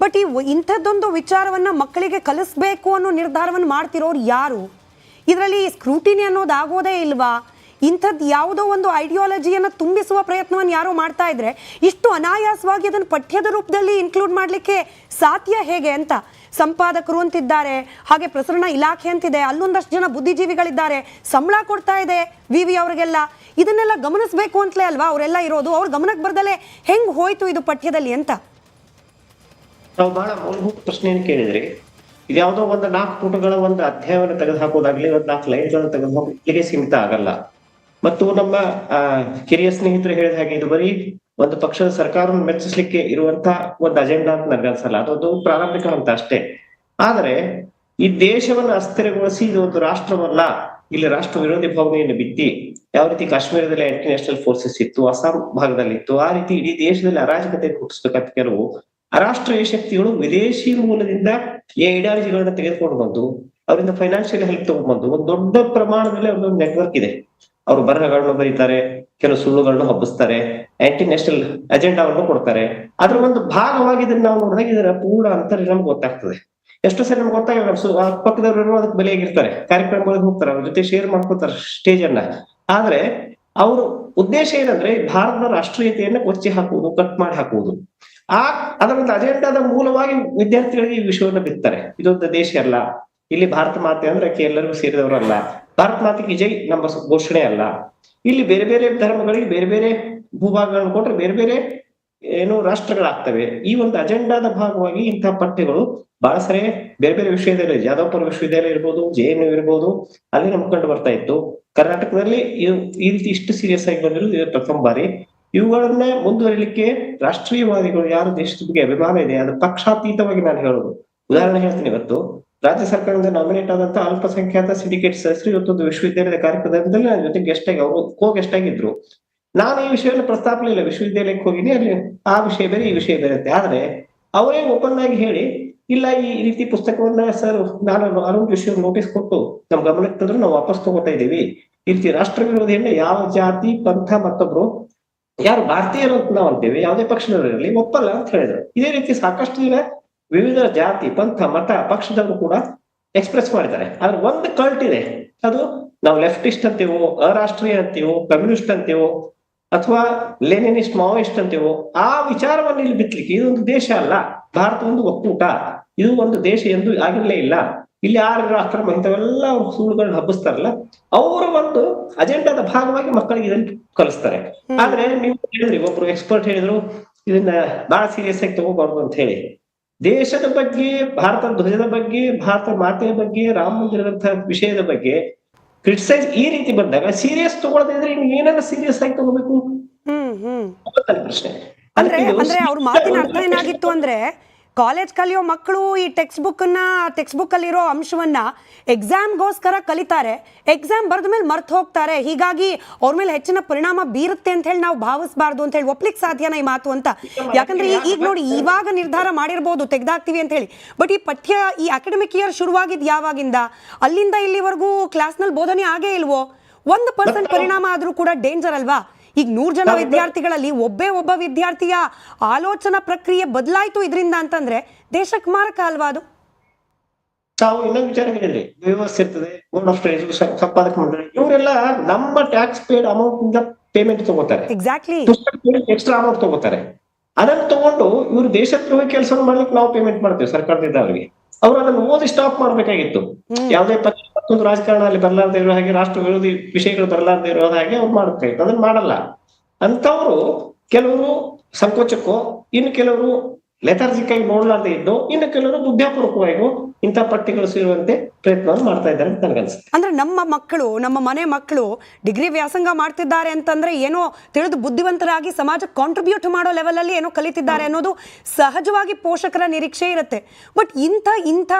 ಬಟ್ ಈ ಇಂಥದ್ದೊಂದು ವಿಚಾರವನ್ನ ಮಕ್ಕಳಿಗೆ ಕಲಿಸ್ಬೇಕು ಅನ್ನೋ ನಿರ್ಧಾರವನ್ನು ಮಾಡ್ತಿರೋರು ಯಾರು? ಇದರಲ್ಲಿ ಸ್ಕ್ರೂಟಿನಿ ಅನ್ನೋದು ಆಗೋದೇ ಇಲ್ವಾ? ಇಂಥದ್ದು ಯಾವುದೋ ಒಂದು ಐಡಿಯಾಲಜಿಯನ್ನು ತುಂಬಿಸುವ ಪ್ರಯತ್ನವನ್ನು ಯಾರೋ ಮಾಡ್ತಾ ಇದ್ರೆ, ಇಷ್ಟು ಅನಾಯಾಸವಾಗಿ ಅದನ್ನು ಪಠ್ಯದ ರೂಪದಲ್ಲಿ ಇನ್ಕ್ಲೂಡ್ ಮಾಡಲಿಕ್ಕೆ ಸಾಧ್ಯ ಹೇಗೆ ಅಂತ? ಸಂಪಾದಕರು ಅಂತಿದ್ದಾರೆ, ಹಾಗೆ ಪ್ರಸರಣ ಇಲಾಖೆ ಅಂತಿದೆ, ಅಲ್ಲೊಂದಷ್ಟು ಜನ ಬುದ್ಧಿಜೀವಿಗಳಿದ್ದಾರೆ, ಸಂಬಳ ಕೊಡ್ತಾ ಇದೆ ವಿ ವಿ ಅವರಿಗೆಲ್ಲ. ಇದನ್ನೆಲ್ಲ ಗಮನಿಸಬೇಕು ಅಂತಲೇ ಅಲ್ವಾ ಅವರೆಲ್ಲ ಇರೋದು? ಅವ್ರ ಗಮನಕ್ಕೆ ಬರ್ದಲೇ ಹೆಂಗ್ ಹೋಯ್ತು ಇದು ಪಠ್ಯದಲ್ಲಿ ಅಂತ? ನಾವು ಬಹಳ ಮೂಲಭೂತ ಪ್ರಶ್ನೆಯನ್ನು ಕೇಳಿದ್ರಿ ಇದ್ಯಾವುದೋ ಒಂದು ನಾಲ್ಕು ಪುಟಗಳ ಒಂದು ಅಧ್ಯಯನ ತೆಗೆದು ಹಾಕೋದಾಗ್ಲಿ ಒಂದು ನಾಲ್ಕು ಲೈನ್ಗಳನ್ನು ತೆಗೆದು ಸೀಮಿತ ಆಗಲ್ಲ. ಮತ್ತು ನಮ್ಮ ಕಿರಿಯ ಸ್ನೇಹಿತರು ಹೇಳಿದ ಹಾಗೆ ಇದು ಬರೀ ಒಂದು ಪಕ್ಷದ ಸರ್ಕಾರವನ್ನು ಮೆಚ್ಚಿಸ್ಲಿಕ್ಕೆ ಇರುವಂತಹ ಒಂದು ಅಜೆಂಡಾ ಅಂತ ನನಗನ್ಸಲ್ಲ ಅದೊಂದು ಪ್ರಾರಂಭಿಕ ಹಂತ ಅಷ್ಟೇ. ಆದರೆ ಈ ದೇಶವನ್ನು ಅಸ್ಥಿರಗೊಳಿಸಿ ಇದು ಒಂದು ರಾಷ್ಟ್ರವಲ್ಲ, ಇಲ್ಲಿ ರಾಷ್ಟ್ರ ವಿರೋಧಿ ಭಾವನೆಯನ್ನು ಬಿತ್ತಿ, ಯಾವ ರೀತಿ ಕಾಶ್ಮೀರದಲ್ಲಿ ಆಂಟಿ ನ್ಯಾಷನಲ್ ಫೋರ್ಸಸ್ ಇತ್ತು, ಅಸ್ಸಾಂ ಭಾಗದಲ್ಲಿ ಇತ್ತು, ಆ ರೀತಿ ಇಡೀ ದೇಶದಲ್ಲಿ ಅರಾಜಕತೆ ಹುಟ್ಟಿಸ್ಬೇಕಂತ ಕೆಲವು ರಾಷ್ಟ್ರೀಯ ಶಕ್ತಿಗಳು ವಿದೇಶಿ ಮೂಲದಿಂದ ಈ ಐಡಿಯಾಲಜಿಗಳನ್ನ ತೆಗೆದುಕೊಂಡು ಬಂದು, ಅವರಿಂದ ಫೈನಾನ್ಷಿಯಲ್ ಹೆಲ್ಪ್ ತಗೊಂಡ್ಬಂದು, ಒಂದು ದೊಡ್ಡ ಪ್ರಮಾಣದಲ್ಲಿ ಒಂದು ನೆಟ್ವರ್ಕ್ ಇದೆ. ಅವರು ಬರಹಗಳನ್ನು ಬರೀತಾರೆ, ಕೆಲವು ಸುಳ್ಳುಗಳನ್ನು ಹಬ್ಬಿಸ್ತಾರೆ ಆಂಟಿ ನ್ಯಾಷನಲ್ ಅಜೆಂಡಾವನ್ನು ಕೊಡ್ತಾರೆ. ಅದ್ರ ಒಂದು ಭಾಗವಾಗಿ ಇದನ್ನ ನಾವು ನೋಡಿದಾಗ ಇದರ ಪೂರ್ಣ ಅಂತರ ನಮ್ಗೆ ಗೊತ್ತಾಗ್ತದೆ. ಎಷ್ಟೋ ಸರಿ ನಮ್ಗೆ ಗೊತ್ತಾಗಲ್ಲ ಪಕ್ಕದವರು ಅದಕ್ಕೆ ಬೆಲೆ ಅದಕ್ಕೆ ಬಲಿಯಾಗಿರ್ತಾರೆ. ಕಾರ್ಯಕ್ರಮಗಳಿಗೆ ಹೋಗ್ತಾರೆ, ಅವ್ರ ಜೊತೆ ಶೇರ್ ಮಾಡ್ಕೊತಾರೆ ಸ್ಟೇಜ್ ಅನ್ನ ಆದ್ರೆ ಅವರು ಉದ್ದೇಶ ಏನಂದ್ರೆ ಭಾರತದ ರಾಷ್ಟ್ರೀಯತೆಯನ್ನ ಕೊಚ್ಚಿ ಹಾಕುವುದು ಕಟ್ ಮಾಡಿ ಹಾಕುವುದು. ಆ ಅದರ ಒಂದು ಅಜೆಂಡಾದ ಮೂಲವಾಗಿ ವಿದ್ಯಾರ್ಥಿಗಳಿಗೆ ಈ ವಿಷಯವನ್ನು ಬಿತ್ತಾರೆ. ಇದೊಂದು ದೇಶ ಅಲ್ಲ. ಇಲ್ಲಿ ಭಾರತ ಮಾತೆ ಅಂದ್ರೆ ಎಲ್ಲರಿಗೂ ಸೇರಿದವರಲ್ಲ. ಭಾರತ ಮಾತಿಗೆ ಜೈ ನಮ್ಮ ಘೋಷಣೆ ಅಲ್ಲ. ಇಲ್ಲಿ ಬೇರೆ ಬೇರೆ ಧರ್ಮಗಳಿಗೆ ಬೇರೆ ಬೇರೆ ಭೂಭಾಗಗಳನ್ನು ಕೊಟ್ರೆ ಬೇರೆ ಬೇರೆ, ಏನು, ರಾಷ್ಟ್ರಗಳಾಗ್ತವೆ. ಈ ಒಂದು ಅಜೆಂಡಾದ ಭಾಗವಾಗಿ ಇಂತಹ ಪಠ್ಯಗಳು ಬಹಳ ಸರಿ ಬೇರೆ ಬೇರೆ ವಿಶ್ವವಿದ್ಯಾಲಯ ಜಾದವ್ಪುರ ವಿಶ್ವವಿದ್ಯಾಲಯ ಇರ್ಬೋದು, ಜೆ ಎನ್ ಯು ಇರ್ಬೋದು ಅಲ್ಲಿ ನಮ್ಗೆ ಕಂಡು ಬರ್ತಾ ಇತ್ತು. ಕರ್ನಾಟಕದಲ್ಲಿ ಈ ರೀತಿ ಇಷ್ಟು ಸೀರಿಯಸ್ ಆಗಿ ಬಂದಿರೋದು ಇದು ಪ್ರಥಮ ಬಾರಿ. ಇವುಗಳನ್ನ ಮುಂದುವರಿಲಿಕ್ಕೆ ರಾಷ್ಟ್ರೀಯವಾದಿಗಳು ಯಾರು ದೇಶದ ಬಗ್ಗೆ ಅಭಿಮಾನ ಇದೆ, ಅದು ಪಕ್ಷಾತೀತವಾಗಿ ನಾನು ಹೇಳೋದು. ಉದಾಹರಣೆ ಹೇಳ್ತೀನಿ ಇವತ್ತು. ರಾಜ್ಯ ಸರ್ಕಾರದಿಂದ ನಾಮಿನೇಟ್ ಆದಂತ ಅಲ್ಪಸಂಖ್ಯಾತ ಸಿಂಡಿಕೇಟ್ ಸದಸ್ಯರು ಇವತ್ತೊಂದು ವಿಶ್ವವಿದ್ಯಾಲಯದ ಕಾರ್ಯಕ್ರಮದಲ್ಲಿ ನನ್ನ ಜೊತೆ ಗೆಸ್ಟ್ ಆಗಿ ಅವರು ಕೋ ಗೆಸ್ಟ್ ಆಗಿದ್ರು. ನಾನು ಈ ವಿಷಯವನ್ನು ಪ್ರಸ್ತಾಪಲಿಲ್ಲ ವಿಶ್ವವಿದ್ಯಾಲಯಕ್ಕೆ ಹೋಗಿನಿ ಅಲ್ಲಿ ಆ ವಿಷಯ ಬೇರೆ, ಈ ವಿಷಯ ಬೇರೆ ಆದ್ರೆ ಅವರೇ ಓಪನ್ ಆಗಿ ಹೇಳಿ, ಇಲ್ಲ ಈ ರೀತಿ ಪುಸ್ತಕವನ್ನ ಸರ್ ನಾನು ಅರುಣ್ ವಿಷಯ ನೋಟಿಸ್ ಕೊಟ್ಟು ನಮ್ಮ ಗಮನಕ್ಕೆ ತಂದ್ರೆ, ನಾವು ವಾಪಸ್ ತಗೋತಾ ಇದ್ದೀವಿ. ಈ ರೀತಿ ರಾಷ್ಟ್ರ ವಿರೋಧಿಯಿಂದ ಯಾವ ಜಾತಿ, ಪಂಥ ಮತ್ತೊಬ್ರು, ಯಾರು ಭಾರತೀಯರು ಅಂತ ನಾವು ಅಂತೇವೆ, ಯಾವುದೇ ಪಕ್ಷದವರಿರಲಿ ಒಪ್ಪಲ್ಲ ಅಂತ ಹೇಳಿದ್ರು. ಇದೇ ರೀತಿ ಸಾಕಷ್ಟು ಜನ ವಿವಿಧ ಜಾತಿ ಪಂಥ ಮತ ಪಕ್ಷದವರು ಕೂಡ ಎಕ್ಸ್ಪ್ರೆಸ್ ಮಾಡಿದ್ದಾರೆ. ಆದ್ರೆ ಒಂದು ಕಲ್ಟ್ ಇದೆ. ಅದು ನಾವು ಲೆಫ್ಟಿಸ್ಟ್ ಅಂತೀವೋ ಅರಾಷ್ಟ್ರೀಯ ಅಂತೀವೋ ಕಮ್ಯುನಿಸ್ಟ್ ಅಂತೀವೋ ಅಥವಾ ಲೆನಿನಿಸ್ಟ್ ಮಾವೋಯಿಸ್ಟ್ ಅಂತೀವೋ ಆ ವಿಚಾರವನ್ನು ಇಲ್ಲಿ ಬಿತ್ತಲಿಕ್ಕೆ ಇದೊಂದು ದೇಶ ಅಲ್ಲ. ಭಾರತ ಒಂದು ಒಕ್ಕೂಟ. ಇದು ಒಂದು ದೇಶ ಎಂದು ಆಗಿರ್ಲೇ ಇಲ್ಲ. ಇಲ್ಲಿ ಯಾರು ಅಕ್ರಮ ಇಂಥವೆಲ್ಲ ಅವ್ರು ಸುಳ್ಳುಗಳನ್ನ ಹಬ್ಬಿಸ್ತಾರಲ್ಲ ಅವರ ಒಂದು ಅಜೆಂಡಾದ ಭಾಗವಾಗಿ ಮಕ್ಕಳಿಗೆ ಇದನ್ನ ಕಲಿಸ್ತಾರೆ. ಆದ್ರೆ ನೀವು ಹೇಳಿದ್ರಿ ಒಬ್ರು ಎಕ್ಸ್ಪರ್ಟ್ ಹೇಳಿದ್ರು ಇದನ್ನ ಬಹಳ ಸೀರಿಯಸ್ ಆಗಿ ತಗೋಬಾರ್ದು ಅಂತ ಹೇಳಿ. ದೇಶದ ಬಗ್ಗೆ ಭಾರತ ಧ್ವಜದ ಬಗ್ಗೆ ಭಾರತ ಮಾತೆಯ ಬಗ್ಗೆ ರಾಮ ಮಂದಿರದಂತಹ ವಿಷಯದ ಬಗ್ಗೆ ಕ್ರಿಟಿಸೈಸ್ ಈ ರೀತಿ ಬಂದಾಗ ಸೀರಿಯಸ್ ತಗೊಳ್ಳೋದಿದ್ರೆ ಏನನ್ನ ಸೀರಿಯಸ್ ಆಗಿ ತಗೋಬೇಕು? ಹ್ಮ್ ಹ್ಮ್. ಅನ್ನೋದು ಪ್ರಶ್ನೆ. ಅಂದ್ರೆ ಅವ್ರ ಮಾತಿನ ಅರ್ಥ ಏನಾಗಿತ್ತು ಅಂದ್ರೆ ಕಾಲೇಜ್ ಕಲಿಯೋ ಮಕ್ಕಳು ಈ ಟೆಕ್ಸ್ಟ್ ಬುಕ್ ಅನ್ನ ಟೆಕ್ಸ್ಟ್ ಬುಕ್ ಅಂಶವನ್ನು ಎಕ್ಸಾಮ್ಗೋಸ್ಕರ ಕಲಿತಾರೆ. ಎಕ್ಸಾಮ್ ಬರೆದ ಮೇಲೆ ಮರ್ತು ಹೋಗ್ತಾರೆ. ಹೀಗಾಗಿ ಅವ್ರ ಮೇಲೆ ಹೆಚ್ಚಿನ ಪರಿಣಾಮ ಬೀರುತ್ತೆ ಅಂತ ಹೇಳಿ ನಾವು ಭಾವಿಸಬಾರ್ದು ಅಂತ ಹೇಳಿ ಒಪ್ಲಿಕ್ಕೆ ಸಾಧ್ಯನ ಈ ಮಾತು ಅಂತ. ಯಾಕಂದ್ರೆ ಈಗ ನೋಡಿ ಇವಾಗ ನಿರ್ಧಾರ ಮಾಡಿರ್ಬೋದು ತೆಗ್ದಾಕ್ತಿವಿ ಅಂತ ಹೇಳಿ ಬಟ್ ಈ ಪಠ್ಯ ಈ ಅಕಾಡೆಮಿಕ್ ಇಯರ್ ಶುರುವಾಗಿದ್ ಯಾವಾಗಿಂದ? ಅಲ್ಲಿಂದ ಇಲ್ಲಿವರೆಗೂ ಕ್ಲಾಸ್ನಲ್ಲಿ ಬೋಧನೆ ಆಗೇ ಇಲ್ವೋ? ಒಂದು ಪರ್ಸೆಂಟ್ ಪರಿಣಾಮ ಆದರೂ ಕೂಡ ಡೇಂಜರ್ ಅಲ್ವಾ? ಈಗ ನೂರ್ ಜನ ವಿದ್ಯಾರ್ಥಿಗಳಲ್ಲಿ ಒಬ್ಬೇ ಒಬ್ಬ ವಿದ್ಯಾರ್ಥಿಯ ಆಲೋಚನಾ ಪ್ರಕ್ರಿಯೆ ಬದಲಾಯ್ತು ಇದರಿಂದ ಅಂತಂದ್ರೆ ದೇಶಕ್ಕೆ ಮಾರಕ ಅಲ್ವಾ ಅದು? ತಾವು ಇನ್ನೊಂದು ವಿಚಾರ ಹೇಳಿದ್ರಿ ವ್ಯವಸ್ಥೆ ಇರ್ತದೆ ಬೋರ್ಡ್ ಆಫ್ ಎಜುಕೇಶನ್ ಸಂಪಾದಕ ಮಂಡಳಿ ಇವರೆಲ್ಲ ನಮ್ಮ ಟ್ಯಾಕ್ಸ್ ಪೇಡ್ ಅಮೌಂಟ್ ಇಂದ ಪೇಮೆಂಟ್ ತಗೋತಾರೆ. ಎಕ್ಸಾಕ್ಟ್ಲಿ ಎಕ್ಸ್ಟ್ರಾ ಅಮೌಂಟ್ ತಗೋತಾರೆ. ಅದನ್ನ ತಗೊಂಡು ಇವರು ದೇಶದ್ರೋಹಿ ಕೆಲಸ ಮಾಡ್ಲಿಕ್ಕೆ ನಾವು ಪೇಮೆಂಟ್ ಮಾಡ್ತೇವೆ ಸರ್ಕಾರದಿಂದ ಅವರಿಗೆ. ಅವ್ರು ಅದನ್ನು ಓದಿ ಸ್ಟಾಪ್ ಮಾಡ್ಬೇಕಾಗಿತ್ತು. ಯಾವುದೇ ಪಕ್ಷ ಮತ್ತೊಂದು ರಾಜಕಾರಣ ಅಲ್ಲಿ ಬರಲಾರ್ದೆ ಇರೋ ಹಾಗೆ ರಾಷ್ಟ್ರ ವಿರೋಧಿ ವಿಷಯಗಳು ಬರಲಾರ್ದೆ ಇರೋ ಹಾಗೆ ಅವ್ರು ಮಾಡುತ್ತೆ. ಅದನ್ನ ಮಾಡಲ್ಲ. ಅಂತವರು ಕೆಲವರು ಸಂಕೋಚಕ್ಕೋ, ಇನ್ನು ಕೆಲವರು ಲೆಥಾರ್ಜಿಕ್ ಆಗಿ ನೋಡ್ಲಾರ್ದೆ ಇದ್ದು ಇನ್ನು ಕೆಲವರು ಬುದ್ಧಾಪೂರ್ವಕವಾಗಿಯೂ ಇಂಥ ಪಟ್ಟಿಗಳು ಸೇರುವಂತೆ ಪ್ರಯತ್ನ ಮಾಡ್ತಾ ಇದ್ದಾರೆ ಅಂತ ನನಗನ್ಸುತ್ತೆ ಅಂದ್ರೆ ನಮ್ಮ ಮಕ್ಕಳು ನಮ್ಮ ಮನೆ ಮಕ್ಕಳು ಡಿಗ್ರಿ ವ್ಯಾಸಂಗ ಮಾಡ್ತಿದ್ದಾರೆ ಅಂತಂದ್ರೆ ಏನೋ ತಿಳಿದು ಬುದ್ಧಿವಂತರಾಗಿ ಸಮಾಜಕ್ಕೆ ಕಾಂಟ್ರಿಬ್ಯೂಟ್ ಮಾಡೋ ಲೆವೆಲಲ್ಲಿ ಏನೋ ಕಲಿತಿದ್ದಾರೆ ಅನ್ನೋದು ಸಹಜವಾಗಿ ಪೋಷಕರ ನಿರೀಕ್ಷೆ ಇರುತ್ತೆ. ಬಟ್ ಇಂಥ ಇಂಥ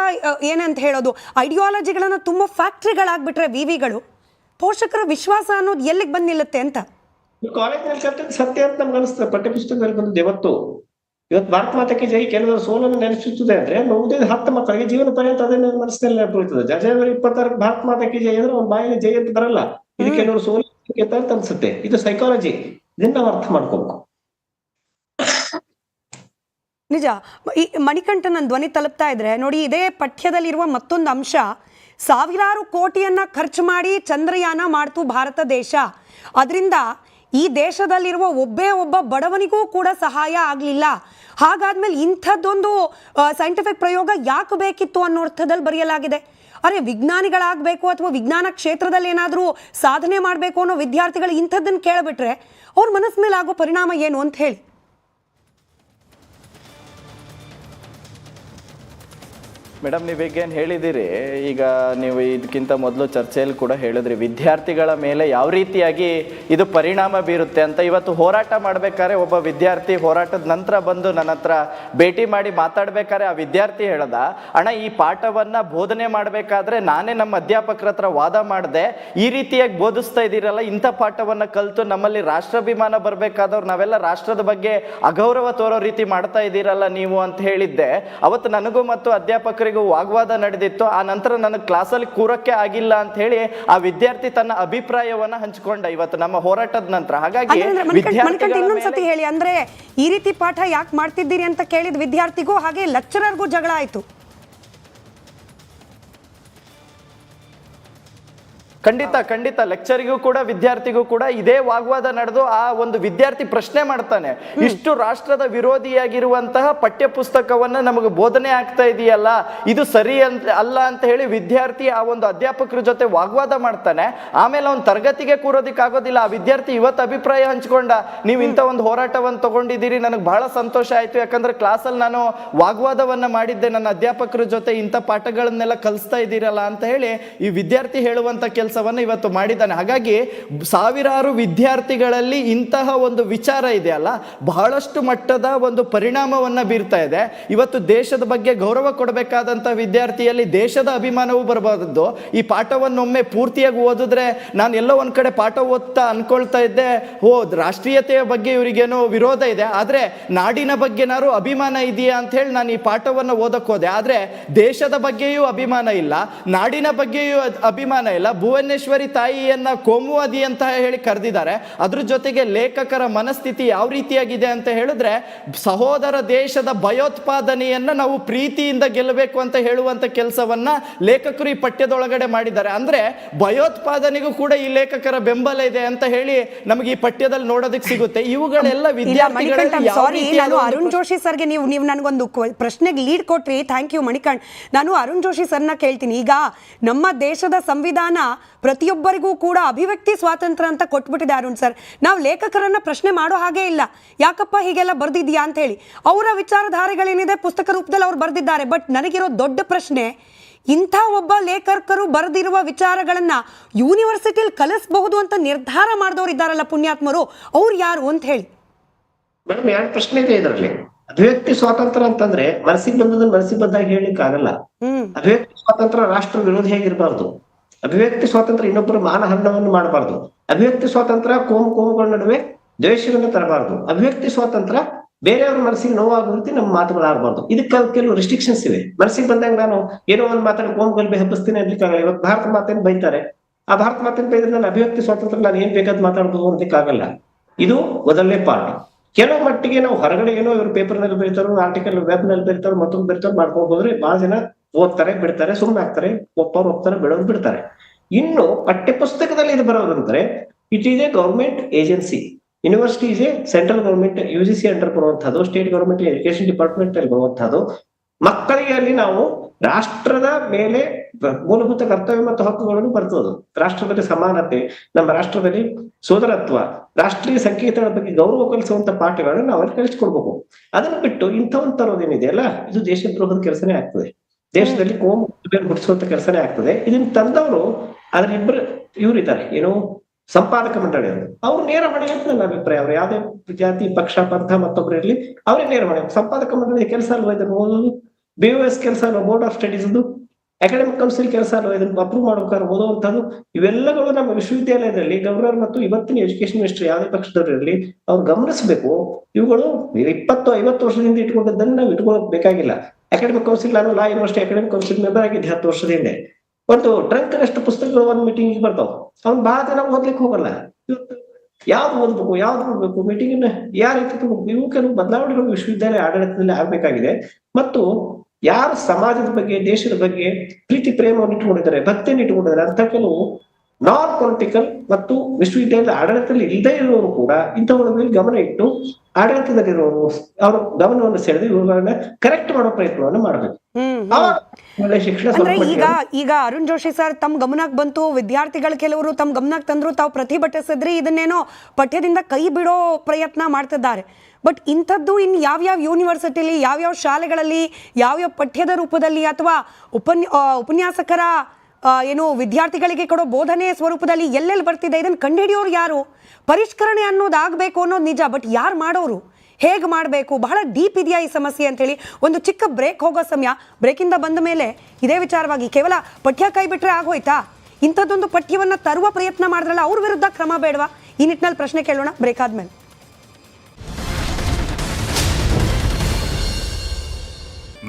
ಏನಂತ ಹೇಳೋದು ಐಡಿಯಾಲಜಿಗಳನ್ನು ತುಂಬ ಫ್ಯಾಕ್ಟ್ರಿಗಳಾಗ್ಬಿಟ್ರೆ ವಿವಿಗಳು ಪೋಷಕರ ವಿಶ್ವಾಸ ಅನ್ನೋದು ಎಲ್ಲಿಗೆ ಬಂದು ನಿಲ್ಲುತ್ತೆ ಅಂತ? ಕಾಲೇಜ್ನಲ್ಲಿ ಸತ್ಯ ಅಂತ ನಮ್ಗೆ ಅನಿಸ್ತದೆ ಪಠ್ಯಪುಸ್ತಕದಲ್ಲಿ ಬಂದು ಯಾವತ್ತು ಇವತ್ತು ಭಾರತ ಮಾತಕ್ಕೆ ಜೈ ಕೆಲವರು ಸೋಲನ್ನು ನೆನೆಸುತ್ತದೆ ಅಂದ್ರೆ ಓದಿದ ಹತ್ತು ಮಕ್ಕಳಿಗೆ ಜೀವನ ಪರ್ಯಂತ ಅದನ್ನ ಮನಸ್ಸಿನಲ್ಲಿ ನೆನಪಿರ್ತದೆ ಜನವರಿ ಇಪ್ಪತ್ತಾರಕ್ಕೆ ಭಾರತ ಮಾತಕ್ಕೆ ಜೈ ಅಂದ್ರೆ ಅವ್ನ ಬಾಯಿನ ಜೈ ಅಂತ ಬರಲ್ಲ. ಇದು ಕೆಲವರು ಸೋಲು ಅಂತ ಅನ್ಸುತ್ತೆ. ಇದು ಸೈಕಾಲಜಿ ಇದನ್ನ ನಾವು ಅರ್ಥ ಮಾಡ್ಕೋಬೇಕು. ನಿಜ. ಈ ಮಣಿಕಂಠನ ಧ್ವನಿ ತಲುಪ್ತಾ ಇದ್ರೆ ನೋಡಿ ಇದೇ ಪಠ್ಯದಲ್ಲಿರುವ ಮತ್ತೊಂದು ಅಂಶ. ಸಾವಿರಾರು ಕೋಟಿಯನ್ನ ಖರ್ಚು ಮಾಡಿ ಚಂದ್ರಯಾನ ಮಾಡ್ತು ಭಾರತ ದೇಶ. ಅದರಿಂದ ಈ ದೇಶದಲ್ಲಿರುವ ಒಬ್ಬೇ ಒಬ್ಬ ಬಡವನಿಗೂ ಕೂಡ ಸಹಾಯ ಆಗಲಿಲ್ಲ. ಹಾಗಾದ್ಮೇಲೆ ಇಂಥದ್ದೊಂದು ಸೈಂಟಿಫಿಕ್ ಪ್ರಯೋಗ ಯಾಕೆ ಬೇಕಿತ್ತು ಅನ್ನೋ ಅರ್ಥದಲ್ಲಿ ಬರೆಯಲಾಗಿದೆ. ಅರೆ, ವಿಜ್ಞಾನಿಗಳಾಗಬೇಕು ಅಥವಾ ವಿಜ್ಞಾನ ಕ್ಷೇತ್ರದಲ್ಲಿ ಏನಾದರೂ ಸಾಧನೆ ಮಾಡಬೇಕು ಅನ್ನೋ ವಿದ್ಯಾರ್ಥಿಗಳು ಇಂಥದ್ದನ್ನು ಕೇಳಿಬಿಟ್ರೆ ಅವ್ರ ಮನಸ್ಸು ಮೇಲೆ ಆಗೋ ಪರಿಣಾಮ ಏನು ಅಂತ ಹೇಳಿ. ಮೇಡಮ್ ನೀವೀಗೇನು ಹೇಳಿದ್ದೀರಿ, ಈಗ ನೀವು ಇದಕ್ಕಿಂತ ಮೊದಲು ಚರ್ಚೆಯಲ್ಲಿ ಕೂಡ ಹೇಳಿದ್ರಿ, ವಿದ್ಯಾರ್ಥಿಗಳ ಮೇಲೆ ಯಾವ ರೀತಿಯಾಗಿ ಇದು ಪರಿಣಾಮ ಬೀರುತ್ತೆ ಅಂತ ಇವತ್ತು ಹೋರಾಟ ಮಾಡಬೇಕಾದ್ರೆ ಒಬ್ಬ ವಿದ್ಯಾರ್ಥಿ ಹೋರಾಟದ ನಂತರ ಬಂದು ನನ್ನ ಹತ್ರ ಭೇಟಿ ಮಾಡಿ ಮಾತಾಡಬೇಕಾದ್ರೆ ಆ ವಿದ್ಯಾರ್ಥಿ ಹೇಳ್ದ, ಅಣ್ಣ, ಈ ಪಾಠವನ್ನು ಬೋಧನೆ ಮಾಡಬೇಕಾದ್ರೆ ನಾನೇ ನಮ್ಮ ಅಧ್ಯಾಪಕರ ಹತ್ರ ವಾದ ಮಾಡಿದೆ, ಈ ರೀತಿಯಾಗಿ ಬೋಧಿಸ್ತಾ ಇದ್ದೀರಲ್ಲ, ಇಂಥ ಪಾಠವನ್ನು ಕಲಿತು ನಮ್ಮಲ್ಲಿ ರಾಷ್ಟ್ರಾಭಿಮಾನ ಬರಬೇಕಾದವ್ರು, ನಾವೆಲ್ಲ ರಾಷ್ಟ್ರದ ಬಗ್ಗೆ ಅಗೌರವ ತೋರೋ ರೀತಿ ಮಾಡ್ತಾ ಇದ್ದೀರಲ್ಲ ನೀವು ಅಂತ ಹೇಳಿದ್ದೆ. ಅವತ್ತು ನನಗೂ ಮತ್ತು ಅಧ್ಯಾಪಕರಿಗೂ ವಾಗ್ವಾದ ನಡೆದಿತ್ತು. ಆ ನಂತರ ನನಗೆ ಕ್ಲಾಸಲ್ಲಿ ಕೂರಕ್ಕೆ ಆಗಿಲ್ಲ ಅಂತ ಹೇಳಿ ಆ ವಿದ್ಯಾರ್ಥಿ ತನ್ನ ಅಭಿಪ್ರಾಯವನ್ನ ಹಂಚಿಕೊಂಡ ಇವತ್ತು ನಮ್ಮ ಹೋರಾಟದ ನಂತರ. ಹಾಗಾಗಿ ಇನ್ನೊಂದ್ಸತಿ ಹೇಳಿ ಅಂದ್ರೆ ಈ ರೀತಿ ಪಾಠ ಯಾಕೆ ಮಾಡ್ತಿದ್ದೀರಿ ಅಂತ ಕೇಳಿದ ವಿದ್ಯಾರ್ಥಿಗೂ ಹಾಗೆ ಲೆಕ್ಚರರ್ಗೂ ಜಗಳ ಆಯ್ತು. ಖಂಡಿತ ಖಂಡಿತ. ಲೆಕ್ಚರಿಗೂ ಕೂಡ ವಿದ್ಯಾರ್ಥಿಗೂ ಕೂಡ ಇದೇ ವಾಗ್ವಾದ ನಡೆದು ಆ ಒಂದು ವಿದ್ಯಾರ್ಥಿ ಪ್ರಶ್ನೆ ಮಾಡ್ತಾನೆ. ಇಷ್ಟು ರಾಷ್ಟ್ರದ ವಿರೋಧಿಯಾಗಿರುವಂತಹ ಪಠ್ಯ ಪುಸ್ತಕವನ್ನ ನಮಗೆ ಬೋಧನೆ ಆಗ್ತಾ ಇದೆಯಲ್ಲ ಇದು ಸರಿ ಅಂತ ಅಲ್ಲ ಅಂತ ಹೇಳಿ ವಿದ್ಯಾರ್ಥಿ ಆ ಒಂದು ಅಧ್ಯಾಪಕರ ಜೊತೆ ವಾಗ್ವಾದ ಮಾಡ್ತಾನೆ. ಆಮೇಲೆ ಅವ್ನು ತರಗತಿಗೆ ಕೂರೋದಿಕ್ಕಾಗೋದಿಲ್ಲ ಆ ವಿದ್ಯಾರ್ಥಿ ಇವತ್ತು ಅಭಿಪ್ರಾಯ ಹಂಚ್ಕೊಂಡ ನೀವು ಇಂಥ ಒಂದು ಹೋರಾಟವನ್ನು ತಗೊಂಡಿದ್ದೀರಿ ನನಗೆ ಬಹಳ ಸಂತೋಷ ಆಯ್ತು. ಯಾಕಂದ್ರೆ ಕ್ಲಾಸಲ್ಲಿ ನಾನು ವಾಗ್ವಾದವನ್ನ ಮಾಡಿದ್ದೆ. ನನ್ನ ಅಧ್ಯಾಪಕರ ಜೊತೆ ಇಂಥ ಪಾಠಗಳನ್ನೆಲ್ಲ ಕಲಿಸ್ತಾ ಇದ್ದೀರಲ್ಲ ಅಂತ ಹೇಳಿ ಈ ವಿದ್ಯಾರ್ಥಿ ಹೇಳುವಂತ ಕೆಲಸವನ್ನ ಇವತ್ತು ಮಾಡಿದ್ದಾನೆ. ಹಾಗಾಗಿ ಸಾವಿರಾರು ವಿದ್ಯಾರ್ಥಿಗಳಲ್ಲಿ ಇಂತಹ ಒಂದು ವಿಚಾರ ಇದೆಯಲ್ಲ ಬಹಳಷ್ಟು ಮಟ್ಟದ ಒಂದು ಪರಿಣಾಮವನ್ನ ಬೀರ್ತಾ ಇದೆ. ಇವತ್ತು ದೇಶದ ಬಗ್ಗೆ ಗೌರವ ಕೊಡಬೇಕಾದಂಥ ವಿದ್ಯಾರ್ಥಿಯಲ್ಲಿ ದೇಶದ ಅಭಿಮಾನವೂ ಬರಬಾರದು. ಈ ಪಾಠವನ್ನೊಮ್ಮೆ ಪೂರ್ತಿಯಾಗಿ ಓದಿದ್ರೆ ನಾನು ಎಲ್ಲೋ ಒಂದು ಕಡೆ ಪಾಠ ಓದ್ತಾ ಅನ್ಕೊಳ್ತಾ ಇದ್ದೆ. ಓ ರಾಷ್ಟ್ರೀಯತೆಯ ಬಗ್ಗೆ ಇವರಿಗೇನೋ ವಿರೋಧ ಇದೆ. ಆದ್ರೆ ನಾಡಿನ ಬಗ್ಗೆನಾರು ಅಭಿಮಾನ ಇದೆಯಾ ಅಂತ ಹೇಳಿ ನಾನು ಈ ಪಾಠವನ್ನು ಓದಕ್ಕೆ ಹೋದೆ ಆದ್ರೆ ದೇಶದ ಬಗ್ಗೆಯೂ ಅಭಿಮಾನ ಇಲ್ಲ, ನಾಡಿನ ಬಗ್ಗೆಯೂ ಅಭಿಮಾನ ಇಲ್ಲ ಭುವನೇಶ್ವರಿ ತಾಯಿಯನ್ನ ಕೋಮುವಾದಿ ಅಂತ ಹೇಳಿ ಕರೆದಿದ್ದಾರೆ. ಅದ್ರ ಜೊತೆಗೆ ಲೇಖಕರ ಮನಸ್ಥಿತಿ ಯಾವ ರೀತಿಯಾಗಿದೆ ಅಂತ ಹೇಳಿದ್ರೆ ಸಹೋದರ ದೇಶದ ಭಯೋತ್ಪಾದನೆಯನ್ನ ನಾವು ಪ್ರೀತಿಯಿಂದ ಗೆಲ್ಲಬೇಕು ಅಂತ ಹೇಳುವಂತ ಕೆಲಸವನ್ನ ಲೇಖಕರು ಈ ಪಠ್ಯದೊಳಗಡೆ ಮಾಡಿದ್ದಾರೆ. ಅಂದ್ರೆ ಭಯೋತ್ಪಾದನೆಗೂ ಕೂಡ ಈ ಲೇಖಕರ ಬೆಂಬಲ ಇದೆ ಅಂತ ಹೇಳಿ ನಮಗೆ ಈ ಪಠ್ಯದಲ್ಲಿ ನೋಡೋದಕ್ಕೆ ಸಿಗುತ್ತೆ. ಇವುಗಳೆಲ್ಲ ನಾನು ಅರುಣ್ ಜೋಶಿ ಸರ್ಗೆ ನೀವು ನೀವು ನನಗೊಂದು ಪ್ರಶ್ನೆಗೆ ಲೀಡ್ ಕೊಟ್ರಿ. ಥ್ಯಾಂಕ್ ಯು ಮಣಿಕಣ್ ನಾನು ಅರುಣ್ ಜೋಶಿ ಸರ್ನ ಕೇಳ್ತೀನಿ. ಈಗ ನಮ್ಮ ದೇಶದ ಸಂವಿಧಾನ ಪ್ರತಿಯೊಬ್ಬರಿಗೂ ಕೂಡ ಅಭಿವ್ಯಕ್ತಿ ಸ್ವಾತಂತ್ರ್ಯ ಅಂತ ಕೊಟ್ಬಿಟ್ಟಿದೆ ಅರುಣ್ ಸರ್. ನಾವು ಲೇಖಕರನ್ನ ಪ್ರಶ್ನೆ ಮಾಡೋ ಹಾಗೆ ಇಲ್ಲ. ಯಾಕಪ್ಪ ಹೀಗೆಲ್ಲ ಬರ್ದಿದ್ಯಾ ಅಂತ ಹೇಳಿ. ಅವರ ವಿಚಾರಧಾರೆಗಳೇನಿದೆ ಪುಸ್ತಕ ರೂಪದಲ್ಲಿ ಅವ್ರು ಬರ್ದಿದ್ದಾರೆ. ಬಟ್ ನನಗಿರೋ ದೊಡ್ಡ ಪ್ರಶ್ನೆ ಇಂಥ ಒಬ್ಬ ಲೇಖಕರು ಬರೆದಿರುವ ವಿಚಾರಗಳನ್ನ ಯೂನಿವರ್ಸಿಟಿಯಲ್ಲಿ ಕಲಿಸಬಹುದು ಅಂತ ನಿರ್ಧಾರ ಮಾಡಿದವರು ಇದ್ದಾರಲ್ಲ ಪುಣ್ಯಾತ್ಮರು ಅವ್ರು ಯಾರು ಅಂತ ಹೇಳಿ. ಮೇಡಮ್ ಎರಡು ಪ್ರಶ್ನೆ ಇದೆ ಇದರಲ್ಲಿ. ಅಭಿವ್ಯಕ್ತಿ ಸ್ವಾತಂತ್ರ್ಯ ಅಂತಂದ್ರೆ ಮನಸ್ಸಿಗೆ ಬಂದದನ್ನ ಮನಸ್ಸಿಗೆ ಬಂದಾಗ ಹೇಳಲಿಕ್ಕೆ ಆಗಲ್ಲ. ಅಭಿವ್ಯಕ್ತಿ ಸ್ವಾತಂತ್ರ್ಯ ರಾಷ್ಟ್ರ ವಿರೋಧಿಯಾಗಿರ್ಬಾರ್ದು ಅಭಿವ್ಯಕ್ತಿ ಸ್ವಾತಂತ್ರ್ಯ ಇನ್ನೊಬ್ಬರ ಮಾನಹರಣವನ್ನು ಮಾಡಬಾರ್ದು. ಅಭಿವ್ಯಕ್ತಿ ಸ್ವಾತಂತ್ರ್ಯ ಕೋಮು ಕೋಮುಗಳ ನಡುವೆ ದ್ವೇಷವನ್ನು ತರಬಾರ್ದು. ಅಭಿವ್ಯಕ್ತಿ ಸ್ವಾತಂತ್ರ್ಯ ಬೇರೆಯವ್ರ ಮನಸ್ಸಿಗೆ ನೋವಾಗುವ ರೀತಿ ನಮ್ಮ ಮಾತುಗಳಾಗಬಾರ್ದು ಇದಕ್ಕೆ ಕೆಲವು ರಿಸ್ಟ್ರಿಕ್ಷನ್ಸ್ ಇವೆ. ಮನಸ್ಸಿಗೆ ಬಂದಾಗ ನಾನು ಏನೋ ಒಂದು ಮಾತಾಡಿ ಕೋಮು ಗಲ್ಬೆ ಹಬ್ಬಿಸ್ತೀನಿ ಅನ್ಲಿಕ್ಕಾಗಲ್ಲ. ಇವತ್ತು ಭಾರತ ಮಾತೇನು ಬೈತಾರೆ. ಆ ಭಾರತ ಮಾತೇನು ಬೈದ್ರೆ ನಾನು ಅಭಿವ್ಯಕ್ತಿ ಸ್ವಾತಂತ್ರ್ಯ ನಾನು ಏನ್ ಬೇಕಾದ್ ಮಾತಾಡ್ಬೋದು ಅನ್ನಲಿಕ್ಕಾಗಲ್ಲ ಇದು ಮೊದಲನೇ ಪಾರ್ಟ್ ಕೆಲವು ಮಟ್ಟಿಗೆ ನಾವು ಹೊರಗಡೆ ಏನೋ ಇವರು ಪೇಪರ್ನಲ್ಲಿ ಬರೀತಾರೋ ಆರ್ಟಿಕಲ್ ವೆಬ್ನಲ್ಲಿ ಬರೀತಾರೋ, ಮತ್ತೊಂದು ಬರೀತಾರೋ ಮಾಡ್ಕೊಂಡು ಹೋದ್ರೆ ಬಹಳ ಜನ ಓದ್ತಾರೆ, ಬಿಡ್ತಾರೆ ಸುಮ್ಮನೆ ಆಗ್ತಾರೆ ಒಪ್ಪವ್ರು ಹೋಗ್ತಾರೆ ಬಿಡೋರು ಬಿಡ್ತಾರೆ. ಇನ್ನು ಪಠ್ಯಪುಸ್ತಕದಲ್ಲಿ ಇದು ಬರೋದಂದ್ರೆ it is a government agency university is a central government U G C under ಬರುವಂತಹದ್ದು state government education department ಅಲ್ಲಿ ಬರುವಂತಹದ್ದು ಮಕ್ಕಳಿಗೆ ಅಲ್ಲಿ ನಾವು ರಾಷ್ಟ್ರದ ಮೇಲೆ ಮೂಲಭೂತ ಕರ್ತವ್ಯ ಮತ್ತು ಹಕ್ಕುಗಳನ್ನು ಬರ್ತದೆ ರಾಷ್ಟ್ರದಲ್ಲಿ ಸಮಾನತೆ, ನಮ್ಮ ರಾಷ್ಟ್ರದಲ್ಲಿ ಸೋದರತ್ವ, ರಾಷ್ಟ್ರೀಯ ಸಂಕೇತಗಳ ಬಗ್ಗೆ ಗೌರವ ಕಲಿಸುವಂತ ಪಾಠಗಳನ್ನು ನಾವು ಅಲ್ಲಿ ಕಲಿಸ್ಕೊಡ್ಬೇಕು. ಅದನ್ನು ಬಿಟ್ಟು ಇಂಥ ಒಂದು ತರೋದೇನಿದೆಯಲ್ಲ ಇದು ದೇಶದ್ರೋಹದ ಕೆಲಸನೇ ಆಗ್ತದೆ. ದೇಶದಲ್ಲಿ ಕೋಮು ಹುಟ್ಟಿಸುವಂತ ಕೆಲಸನೇ ಆಗ್ತದೆ. ಇದನ್ನ ತಂದವರು ಅದ್ರ ಇಬ್ಬರು ಇವ್ರಿದ್ದಾರೆ ಏನು ಸಂಪಾದಕ ಮಂಡಳಿ ಅವರು ಅವ್ರು ನೇರ ಹೊಣೆ ಅಂತ ನನ್ನ ಅಭಿಪ್ರಾಯ. ಅವ್ರು ಯಾವ್ದೇ ಜಾತಿ ಪಕ್ಷ ಪಂಥ ಮತ್ತೊಬ್ರು ಇರಲಿ ಅವ್ರಿಗೆ ನೇರ ಹೊಣೆ. ಸಂಪಾದಕ ಮಂಡಳಿ ಕೆಲಸ ಅಲ್ವಾ ಇದನ್ನು ಓದೋದು? ಬಿ ಯು ಎಸ್ ಕೆಲಸ ಅಲ್ವಾ? Board of studies academic council ಕೆಲಸ ಅಲ್ವಾ ಇದನ್ನು ಅಪ್ರೂವ್ ಮಾಡ್ಬೇಕಾದ್ರೆ ಓದುವಂತದ್ದು ಇವೆಲ್ಲಗಳು ನಮ್ಮ ವಿಶ್ವವಿದ್ಯಾಲಯದಲ್ಲಿ ಗವರ್ನರ್ ಮತ್ತು ಇವತ್ತಿನ ಎಜುಕೇಶನ್ ಮಿನಿಸ್ಟರ್ ಯಾವುದೇ ಪಕ್ಷದವ್ರು ಇರಲಿ ಅವ್ರು ಗಮನಿಸಬೇಕು. ಇವುಗಳು ಇಪ್ಪತ್ತು ಐವತ್ತು ವರ್ಷದಿಂದ ಇಟ್ಕೊಂಡಿದ್ದನ್ನು ನಾವು ಇಟ್ಕೊಳಕ್ ಬೇಕಾಗಿಲ್ಲ. ಅಕಾಡೆಮಿಕ್ ಕೌನ್ಸಿಲ್ ನಾನು law university academic council member ಆಗಿದ್ದೆ ಹತ್ತು ವರ್ಷದ ಹಿಂದೆ. ಒಂದು ಟ್ರಂಕ್ ಅಷ್ಟು ಪುಸ್ತಕಗಳು ಒಂದು ಮೀಟಿಂಗ್ ಬರ್ತಾವ. ಅವ್ನು ಬಹಳ ಜನ ಓದ್ಲಿಕ್ಕೆ ಹೋಗಲ್ಲ. ಯಾವ್ದು ಓದ್ಬೇಕು ಯಾವ್ದು ಓದ್ಬೇಕು ಮೀಟಿಂಗ್ ಯಾವ ರೀತಿ ಇವು ಕೆಲವು ಬದಲಾವಣೆಗಳು ವಿಶ್ವವಿದ್ಯಾಲಯ ಆಡಳಿತದಲ್ಲಿ ಆಗ್ಬೇಕಾಗಿದೆ. ಮತ್ತು ಯಾರು ಸಮಾಜದ ಬಗ್ಗೆ, ದೇಶದ ಬಗ್ಗೆ ಪ್ರೀತಿ, ಪ್ರೇಮವನ್ನು ಇಟ್ಕೊಂಡಿದ್ದಾರೆ ಭಕ್ತಿಯನ್ನು ಇಟ್ಕೊಂಡಿದ್ದಾರೆ ಅಂತ ಕೆಲವು ನಾನ್ ಪೊಲಿಟಿಕಲ್ ಮತ್ತು ವಿಶ್ವವಿದ್ಯಾಲಯದ ಆಡಳಿತದಲ್ಲಿ ಇಲ್ಲದೆ ಇರುವವರು ಕೂಡ ಇಂಥವರ ಮೇಲೆ ಗಮನ ಇಟ್ಟು ಆಡಳಿತದಲ್ಲಿರುವವರು ಅವರ ಗಮನವನ್ನು ಸೆಳೆದು ಇವುಗಳನ್ನ ಕರೆಕ್ಟ್ ಮಾಡೋ ಪ್ರಯತ್ನವನ್ನು ಮಾಡಬೇಕು. ಈಗ ಈಗ ಅರುಣ್ ಜೋಶಿ ಸರ್ ತಮ್ಮ ಗಮನಕ್ಕೆ ಬಂತು ವಿದ್ಯಾರ್ಥಿಗಳ ಕೆಲವರು ತಮ್ಮ ಗಮನಕ್ಕೆ ತಂದ್ರು ತಾವು ಪ್ರತಿಭಟಿಸಿದ್ರಿ ಇದನ್ನೇನೋ ಪಠ್ಯದಿಂದ ಕೈ ಬಿಡೋ ಪ್ರಯತ್ನ ಮಾಡ್ತಿದ್ದಾರೆ. ಬಟ್ ಇಂಥದ್ದು ಯಾವ ಯಾವ್ಯಾವ ಯೂನಿವರ್ಸಿಟಿಲಿ ಯಾವ್ಯಾವ ಶಾಲೆಗಳಲ್ಲಿ ಯಾವ್ಯಾವ ಪಠ್ಯದ ರೂಪದಲ್ಲಿ ಅಥವಾ ಉಪನ್ಯ ಉಪನ್ಯಾಸಕರ ಏನು ವಿದ್ಯಾರ್ಥಿಗಳಿಗೆ ಕೊಡೋ ಬೋಧನೆ ಸ್ವರೂಪದಲ್ಲಿ ಎಲ್ಲೆಲ್ಲಿ ಬರ್ತಿದೆ, ಇದನ್ನು ಕಂಡುಹಿಡಿಯೋರು ಯಾರು? ಪರಿಷ್ಕರಣೆ ಅನ್ನೋದಾಗಬೇಕು ಅನ್ನೋದು ನಿಜ ಬಟ್ ಯಾರು ಮಾಡೋರು? ಹೇಗೆ ಮಾಡಬೇಕು? ಬಹಳ ಡೀಪ್ ಇದೆಯಾ ಈ ಸಮಸ್ಯೆ ಅಂತೇಳಿ ಒಂದು ಚಿಕ್ಕ ಬ್ರೇಕ್ ಹೋಗೋ ಸಮಯ ಬ್ರೇಕಿಂದ ಬಂದ ಮೇಲೆ ಇದೇ ವಿಚಾರವಾಗಿ, ಕೇವಲ ಪಠ್ಯ ಕೈ ಬಿಟ್ಟರೆ ಆಗೋಯ್ತಾ? ಇಂಥದ್ದೊಂದು ಪಠ್ಯವನ್ನು ತರುವ ಪ್ರಯತ್ನ ಮಾಡಿದ್ರಲ್ಲ, ಅವ್ರ ವಿರುದ್ಧ ಕ್ರಮ ಬೇಡವಾ? ಈ ನಿಟ್ಟಿನಲ್ಲಿ ಪ್ರಶ್ನೆ ಕೇಳೋಣ, ಬ್ರೇಕ್ ಆದ್ಮೇಲೆ.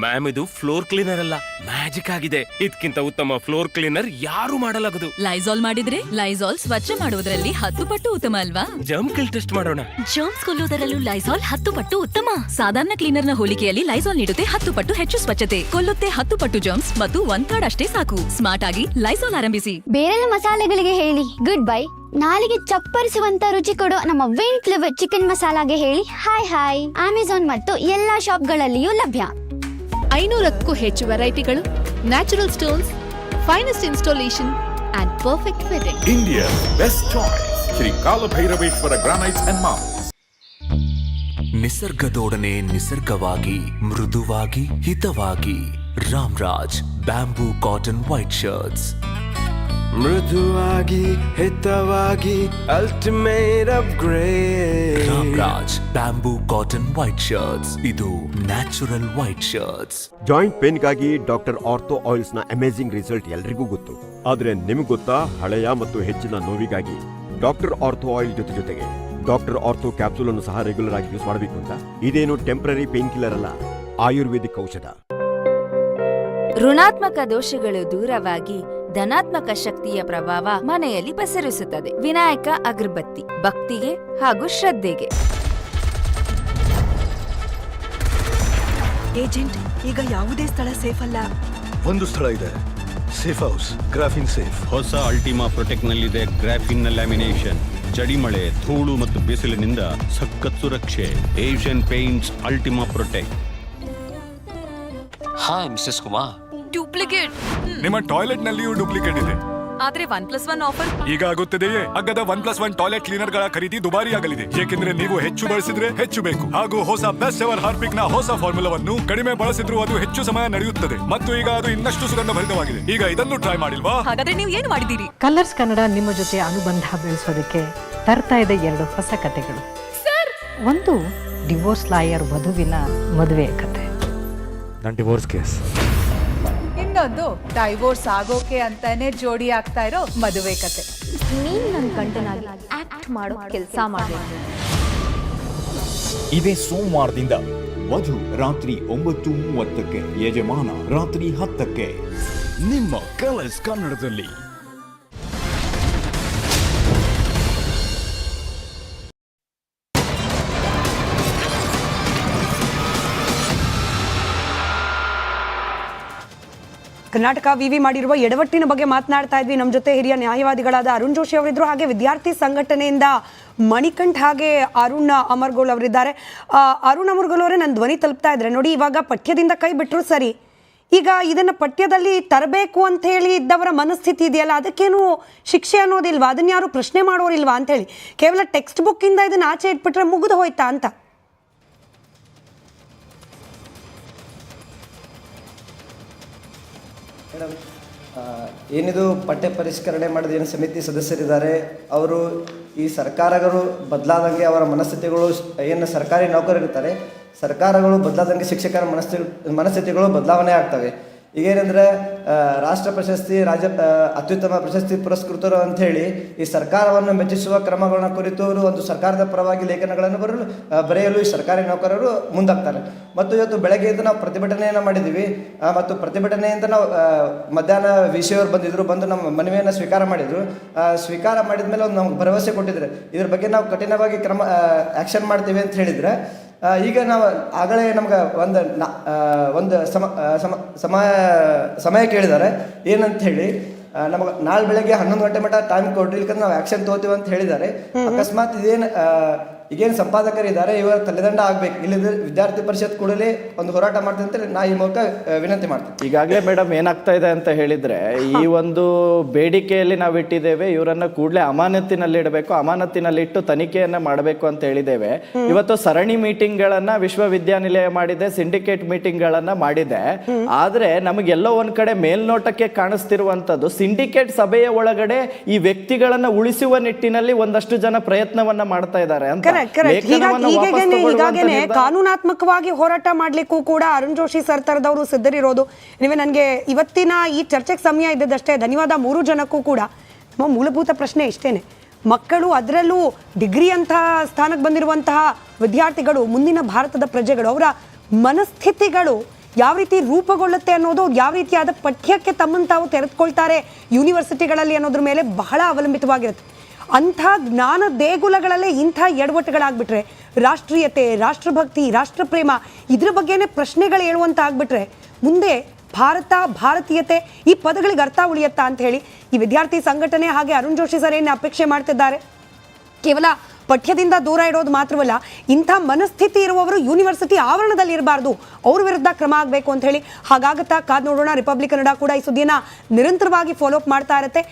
ಮ್ಯಾಮ್ ಇದು ಫ್ಲೋರ್ ಕ್ಲೀನರ್ ಅಲ್ಲ. ಮ್ಯಾಜಿಕ್ ಆಗಿದೆ. ಇದಕ್ಕಿಂತ ಉತ್ತಮ ಫ್ಲೋರ್ ಕ್ಲೀನರ್ ಯಾರು ಮಾಡಲಾಗದು. ಲೈಸಾಲ್ ಮಾಡಿದ್ರೆ ಲೈಸಾಲ್ ಸ್ವಚ್ಛ ಮಾಡುವುದರಲ್ಲಿ ಹತ್ತು ಪಟ್ಟು ಉತ್ತಮ ಅಲ್ವಾ? ಜಮ್ ಕಿಲ್ ಟೆಸ್ಟ್ ಮಾಡೋಣ. ಜಮ್ಸ್ ಕೊಲ್ಲುವುದರಲ್ಲೂ ಲೈಸಾಲ್ ಹತ್ತು ಪಟ್ಟು ಉತ್ತಮ. ಸಾಧಾರಣ ಕ್ಲೀನರ್ನ ಹೋಲಿಕೆಯಲ್ಲಿ ಲೈಸಾಲ್ ನೀಡುತ್ತೆ ಹತ್ತು ಪಟ್ಟು ಹೆಚ್ಚು ಸ್ವಚ್ಛತೆ. ಕೊಲ್ಲುತ್ತೆ ಹತ್ತು ಪಟ್ಟು ಜಮ್ಸ್ ಮತ್ತು ಒಂದ್ ಥರ್ಡ್ ಅಷ್ಟೇ ಸಾಕು. ಸ್ಮಾರ್ಟ್ ಆಗಿ ಲೈಸಾಲ್ ಆರಂಭಿಸಿ. ಬೇರೆಲ್ಲ ಮಸಾಲೆಗಳಿಗೆ ಹೇಳಿ. ಗುಡ್ ಬೈ ನಾಲಿಗೆ ಚಪ್ಪರಿಸುವಂತ ರುಚಿ ಕೊಡೋ ನಮ್ಮ ವಿಂಟ್ ಲಿವರ್ ಚಿಕನ್ ಮಸಾಲಾಗೆ ಹೇಳಿ ಹಾಯ್ ಹಾಯ್ ಅಮೆಝಾನ್ ಮತ್ತು ಎಲ್ಲಾ ಶಾಪ್ಗಳಲ್ಲಿಯೂ ಲಭ್ಯ. ಐನೂರಕ್ಕೂ ಹೆಚ್ಚು ವೆರೈಟಿಗಳು natural stones finest installation and perfect fitting India best choice Shri Kalabhairaveshwara granites and marks ನಿಸರ್ಗದೊಡನೆ ನಿಸರ್ಗವಾಗಿ ಮೃದುವಾಗಿ ಹಿತವಾಗಿ. Ramraj bamboo cotton white shirts ಮೃದುವಾಗಿ ಹಿತವಾಗಿ ultimate upgrade Ramraj bamboo cotton white shirts ಇದು ನ್ಯಾಚುರಲ್ ವೈಟ್ ಶರ್ಟ್ಸ್ ಜಾಯಿಂಟ್ ಪೇನ್ಗಾಗಿ doctor ortho ಆಯಿಲ್ಸ್ನ amazing result ಎಲ್ರಿಗೂ ಗೊತ್ತು. ಆದ್ರೆ ನಿಮ್ಗೆ ಗೊತ್ತಾ? ಹಳೆಯ ಮತ್ತು ಹೆಚ್ಚಿನ ನೋವಿಗಾಗಿ ಡಾಕ್ಟರ್ ಆರ್ಥೋ ಆಯಿಲ್ ಜೊತೆ ಜೊತೆಗೆ ಡಾಕ್ಟರ್ ಆರ್ಥೋ ಕ್ಯಾಪ್ಸೂಲ್ ಅನ್ನು ಸಹ ರೆಗ್ಯುಲರ್ ಆಗಿ ಯೂಸ್ ಮಾಡಬೇಕು ಅಂತ. ಇದೇನು ಟೆಂಪರರಿ ಪೇನ್ ಕಿಲ್ಲರ್ ಅಲ್ಲ ಆಯುರ್ವೇದಿಕ್ ಔಷಧ. ಋಣಾತ್ಮಕ ದೋಷಗಳು ದೂರವಾಗಿ ಧನಾತ್ಮಕ ಶಕ್ತಿಯ ಪ್ರಭಾವ ಮನೆಯಲ್ಲಿ ಪಸರಿಸುತ್ತದೆ. ವಿನಾಯಕ ಅಗರಬತ್ತಿ ಭಕ್ತಿಗೆ ಹಾಗೂ ಶ್ರದ್ಧೆಗೆ. ಏಜೆಂಟ್ ಈಗ ಯಾವುದೇ ಸ್ಥಳ ಸೇಫ್ ಅಲ್ಲ? ಒಂದು ಸ್ಥಳ ಇದೆ. ಸೇಫ್ ಹೌಸ್ ಗ್ರಾಫಿನ್ ಸೇಫ್ ಹೊಸ ಅಲ್ಟಿಮಾ ಪ್ರೊಟೆಕ್ಟ್ ನಲ್ಲಿದೆ ಗ್ರಾಫಿನ್ ಲ್ಯಾಮಿನೇಷನ್ ಚಡಿಮಳೆ ಧೂಳು ಮತ್ತು ಬಿಸಿಲಿನಿಂದ ಸಖತ್ ಸುರಕ್ಷೆ. Asian Paints Ultima Protect hi Mrs Kumar duplicate ನಿಮ್ಮ ಟಾಯ್ಲೆಟ್ ನಲ್ಲಿಯೂ ಡೂಪ್ಲಿಕೇಟ್ ಇದೆ. ಆದ್ರೆ ಒನ್ ಪ್ಲಸ್ ಒನ್ ಆಫರ್. ಈಗ ಆಗುತ್ತದೆಯೇ? ಅಗ್ಗದ ಒನ್ ಪ್ಲಸ್ ಒನ್ ಟಾಯ್ಲೆಟ್ ಕ್ಲೀನರ್ಗಳ ಖರೀದಿ ದುಬಾರಿ ಆಗಲಿದೆ ಏಕೆಂದ್ರೆ ನೀವು ಹೆಚ್ಚು ಬಳಸಿದ್ರೆ ಹೆಚ್ಚು ಬೇಕು. ಹಾಗೂ ಹೊಸ ಬೆಸ್ಟ್ ಎವರ್ ಹಾರ್ಪಿಕ್ನ ಹೊಸ ಫಾರ್ಮುಲಾವನ್ನು ಕಡಿಮೆ ಬಳಸಿದ್ರೂ ಅದು ಹೆಚ್ಚು ಸಮಯ ನಡೆಯುತ್ತದೆ. ಮತ್ತು ಈಗ ಅದು ಇನ್ನಷ್ಟು ಸುಗಂಧ ಭರಿತವಾಗಿದೆ. ಈಗ ಇದನ್ನು ಟ್ರೈ ಮಾಡಿಲ್ವಾ? ಹಾಗಾದ್ರೆ ನೀವು ಏನು ಮಾಡಿದ್ದೀರಿ? ಕಲರ್ಸ್ ಕನ್ನಡ ನಿಮ್ಮ ಜೊತೆ ಅನುಬಂಧ ಬೆಳೆಸೋದಕ್ಕೆ ತರ್ತಾ ಇದೆ ಎರಡು ಹೊಸ ಕತೆಗಳು ಒಂದು ಡಿವೋರ್ಸ್ ಲಾಯರ್ ವಧುವಿನ ಮದುವೆ ಕತೆ ನನ್ನ ಡಿವೋರ್ಸ್ ಕೇಸ್ ಇನ್ನೊಂದು ಡೈವೋರ್ಸ್ ಆಗೋಕೆ ಅಂತಾನೆ ಜೋಡಿ ಆಗ್ತಾ ಇರೋ ಮದುವೆ ಕತೆ. ನೀನ್ ನನ್ನ ಗಂಡನಾಗಿ ಆಕ್ಟ್ ಮಾಡೋ ಕೆಲಸ ಮಾಡಬೇಕು. ಇದೇ ಸೋಮವಾರದಿಂದ ವಧು ರಾತ್ರಿ ಒಂಬತ್ತು ಮೂವತ್ತಕ್ಕೆ ಯಜಮಾನ ರಾತ್ರಿ ಹತ್ತಕ್ಕೆ. ನಿಮ್ಮ ಕಲರ್ಸ್ ಕನ್ನಡದಲ್ಲಿ. ಕರ್ನಾಟಕ ವಿವಿ ಮಾಡಿರುವ ಎಡವಟ್ಟಿನ ಬಗ್ಗೆ ಮಾತನಾಡ್ತಾ ಇದ್ವಿ. ನಮ್ಮ ಜೊತೆ ಹಿರಿಯ ನ್ಯಾಯವಾದಿಗಳಾದ ಅರುಣ್ ಜೋಶಿ ಅವರಿದ್ರು ಹಾಗೆ ವಿದ್ಯಾರ್ಥಿ ಸಂಘಟನೆಯಿಂದ ಮಣಿಕಂಠ್ ಹಾಗೆ ಅರುಣ್ ಅಮರ್ಗೋಲ್ ಅವರಿದ್ದಾರೆ. ಅರುಣ್ ಅಮರ್ಗೋಲ್ ಅವರೇ ನನ್ನ ಧ್ವನಿ ತಲುಪ್ತಾ ಇದ್ರೆ ನೋಡಿ, ಇವಾಗ ಪಠ್ಯದಿಂದ ಕೈ ಬಿಟ್ಟರು ಸರಿ. ಈಗ ಇದನ್ನ ಪಠ್ಯದಲ್ಲಿ ತರಬೇಕು ಅಂತ ಹೇಳಿ ಇದ್ದವರ ಮನಸ್ಥಿತಿ ಇದೆಯಲ್ಲ, ಅದಕ್ಕೇನು ಶಿಕ್ಷೆ ಅನ್ನೋದಿಲ್ವಾ? ಅದನ್ನ ಯಾರು ಪ್ರಶ್ನೆ ಮಾಡೋರಿಲ್ವಾ ಅಂತ ಹೇಳಿ. ಕೇವಲ ಟೆಕ್ಸ್ಟ್ ಬುಕ್ಕಿಂದ ಇದನ್ನು ಆಚೆ ಇಟ್ಬಿಟ್ರೆ ಮುಗಿದು ಹೋಯ್ತಾ ಅಂತ. ಮೇಡಮ್ ಏನಿದು ಪಠ್ಯ ಪರಿಷ್ಕರಣೆ ಮಾಡಿದ ಏನು ಸಮಿತಿ ಸದಸ್ಯರಿದ್ದಾರೆ, ಅವರು ಈ ಸರ್ಕಾರಗಳು ಬದಲಾದಂಗೆ ಅವರ ಮನಸ್ಥಿತಿಗಳು ಏನು ಸರ್ಕಾರಿ ನೌಕರರಿರ್ತಾರೆ, ಸರ್ಕಾರಗಳು ಬದಲಾದಂಗೆ ಶಿಕ್ಷಕರ ಮನಸ್ಥಿ ಮನಸ್ಥಿತಿಗಳು ಬದಲಾವಣೆ ಆಗ್ತವೆ. ಈಗೇನೆಂದರೆ ರಾಷ್ಟ್ರ ಪ್ರಶಸ್ತಿ, ರಾಜ್ಯ ಅತ್ಯುತ್ತಮ ಪ್ರಶಸ್ತಿ ಪುರಸ್ಕೃತರು ಅಂತ ಹೇಳಿ ಈ ಸರ್ಕಾರವನ್ನು ಮೆಚ್ಚಿಸುವ ಕ್ರಮಗಳನ್ನ ಕುರಿತು ಅವರು ಒಂದು ಸರ್ಕಾರದ ಪರವಾಗಿ ಲೇಖನಗಳನ್ನು ಬರಲು ಬರೆಯಲು ಈ ಸರ್ಕಾರಿ ನೌಕರರು ಮುಂದಾಗ್ತಾರೆ. ಮತ್ತು ಇವತ್ತು ಬೆಳಗ್ಗೆಯಿಂದ ನಾವು ಪ್ರತಿಭಟನೆಯನ್ನು ಮಾಡಿದ್ದೀವಿ. ಮತ್ತು ಪ್ರತಿಭಟನೆಯಿಂದ ನಾವು ಮಧ್ಯಾಹ್ನ ವಿಷಯವರು ಬಂದಿದ್ದರು ಬಂದು ನಮ್ಮ ಮನವಿಯನ್ನು ಸ್ವೀಕಾರ ಮಾಡಿದರು. ಸ್ವೀಕಾರ ಮಾಡಿದ ಮೇಲೆ ಒಂದು ನಮ್ಗೆ ಭರವಸೆ ಕೊಟ್ಟಿದ್ದಾರೆ. ಇದ್ರ ಬಗ್ಗೆ ನಾವು ಕಠಿಣವಾಗಿ ಕ್ರಮ ಆ್ಯಕ್ಷನ್ ಮಾಡ್ತೀವಿ ಅಂತ ಹೇಳಿದರೆ ಈಗ ನಾವು ಆಗಲೇ ನಮ್ಗೆ ಒಂದು ನಾ ಒಂದು ಸಮ ಸಮ ಸಮಯ ಸಮಯ ಕೇಳಿದ್ದಾರೆ ಏನಂತ ಹೇಳಿ ನಮಗೆ ನಾಳೆ ಬೆಳಗ್ಗೆ ಹನ್ನೊಂದು ಗಂಟೆ ಮಟ್ಟ ಟೈಮ್ ಕೊಡ್ರಿ ಇಲ್ಕಂದ್ರೆ ನಾವು ಆ್ಯಕ್ಷನ್ ತಗೋತೀವಿ ಅಂತ ಹೇಳಿದ್ದಾರೆ ಅಕಸ್ಮಾತ್ ಇದೇನು ಈಗೇನು ಸಂಪಾದಕರಿದ್ದಾರೆ ಇವರ ತಲೆದಂಡ ಆಗ್ಬೇಕು. ಇಲ್ಲಿದ್ರೆ ವಿದ್ಯಾರ್ಥಿ ಪರಿಷತ್ ಕೂಡಲೇ ಒಂದು ಹೋರಾಟ ಮಾಡ್ತೀನಿ ಅಂತ ನಾ ಈ ಮೂಲಕ ವಿನಂತಿ ಮಾಡ್ತೀನಿ. ಈಗಾಗಲೇ ಮೇಡಮ್ ಏನಾಗ್ತಾ ಇದೆ ಅಂತ ಹೇಳಿದ್ರೆ ಈ ಒಂದು ಬೇಡಿಕೆಯಲ್ಲಿ ನಾವು ಇಟ್ಟಿದ್ದೇವೆ ಇವರನ್ನ ಕೂಡಲೇ ಅಮಾನತಿನಲ್ಲಿ ಇಡಬೇಕು ಅಮಾನತಿನಲ್ಲಿ ಇಟ್ಟು ತನಿಖೆಯನ್ನ ಮಾಡಬೇಕು ಅಂತ ಹೇಳಿದ್ದೇವೆ. ಇವತ್ತು ಸರಣಿ ಮೀಟಿಂಗ್ ಗಳನ್ನ ವಿಶ್ವವಿದ್ಯಾನಿಲಯ ಮಾಡಿದೆ ಸಿಂಡಿಕೇಟ್ ಮೀಟಿಂಗ್ ಗಳನ್ನ ಮಾಡಿದೆ ಆದ್ರೆ ನಮಗೆಲ್ಲೋ ಒಂದ್ ಕಡೆ ಮೇಲ್ನೋಟಕ್ಕೆ ಕಾಣಿಸ್ತಿರುವಂತದ್ದು ಸಿಂಡಿಕೇಟ್ ಸಭೆಯ ಒಳಗಡೆ ಈ ವ್ಯಕ್ತಿಗಳನ್ನ ಉಳಿಸುವ ನಿಟ್ಟಿನಲ್ಲಿ ಒಂದಷ್ಟು ಜನ ಪ್ರಯತ್ನವನ್ನ ಮಾಡ್ತಾ ಇದ್ದಾರೆ ಅಂತ. ಕರೆಕ್ಟ್ ಕಾನೂನಾತ್ಮಕವಾಗಿ ಹೋರಾಟ ಮಾಡ್ಲಿಕ್ಕೂ ಕೂಡ ಅರುಣ್ ಜೋಶಿ ಸರ್ ತರದವರು ಸಿದ್ಧರಿರೋದು. ನೀವೇ ನನಗೆ ಇವತ್ತಿನ ಈ ಚರ್ಚೆಗೆ ಸಮಯ ಇದ್ದದಷ್ಟೇ ಧನ್ಯವಾದ ಮೂರು ಜನಕ್ಕೂ ಕೂಡ. ನಮ್ಮ ಮೂಲಭೂತ ಪ್ರಶ್ನೆ ಇಷ್ಟೇನೆ. ಮಕ್ಕಳು ಅದರಲ್ಲೂ ಡಿಗ್ರಿ ಅಂತ ಸ್ಥಾನಕ್ಕೆ ಬಂದಿರುವಂತಹ ವಿದ್ಯಾರ್ಥಿಗಳು ಮುಂದಿನ ಭಾರತದ ಪ್ರಜೆಗಳು ಅವರ ಮನಸ್ಥಿತಿಗಳು ಯಾವ ರೀತಿ ರೂಪುಗೊಳ್ಳುತ್ತೆ ಅನ್ನೋದು ಯಾವ ರೀತಿಯಾದ ಪಠ್ಯಕ್ಕೆ ತಮ್ಮನ್ನು ತಾವು ತೆರೆದುಕೊಳ್ತಾರೆ ಯೂನಿವರ್ಸಿಟಿಗಳಲ್ಲಿ ಅನ್ನೋದ್ರ ಮೇಲೆ ಬಹಳ ಅವಲಂಬಿತವಾಗಿರುತ್ತೆ. ಅಂಥ ಜ್ಞಾನ ದೇಗುಲಗಳಲ್ಲೇ ಇಂಥ ಎಡವಟ್ಟುಗಳಾಗ್ಬಿಟ್ರೆ, ರಾಷ್ಟ್ರೀಯತೆ, ರಾಷ್ಟ್ರಭಕ್ತಿ, ರಾಷ್ಟ್ರಪ್ರೇಮ, ಇದ್ರ ಬಗ್ಗೆನೇ ಪ್ರಶ್ನೆಗಳು ಹೇಳುವಂತ ಆಗ್ಬಿಟ್ರೆ ಮುಂದೆ ಭಾರತ, ಭಾರತೀಯತೆ ಈ ಪದಗಳಿಗೆ ಅರ್ಥ ಉಳಿಯತ್ತಾ ಅಂತ ಹೇಳಿ ಈ ವಿದ್ಯಾರ್ಥಿ ಸಂಘಟನೆ ಹಾಗೆ ಅರುಣ್ ಜೋಶಿ ಸರ್ ಏನು ಅಪೇಕ್ಷೆ ಮಾಡ್ತಿದ್ದಾರೆ? ಕೇವಲ ಪಠ್ಯದಿಂದ ದೂರ ಇಡೋದು ಮಾತ್ರವಲ್ಲ, ಇಂಥ ಮನಸ್ಥಿತಿ ಇರುವವರು ಯೂನಿವರ್ಸಿಟಿ ಆವರಣದಲ್ಲಿ ಇರಬಾರ್ದು. ಅವ್ರ ವಿರುದ್ಧ ಕ್ರಮ ಆಗಬೇಕು ಅಂತ ಹೇಳಿ ಹಾಗಾಗತ್ತಾ ಕಾದ್ ನೋಡೋಣ. ರಿಪಬ್ಲಿಕ್ ಕನ್ನಡ ಕೂಡ ಈ ಸುದ್ದಿಯನ್ನ ನಿರಂತರವಾಗಿ ಫಾಲೋ ಅಪ್ ಮಾಡ್ತಾ ಇರುತ್ತೆ.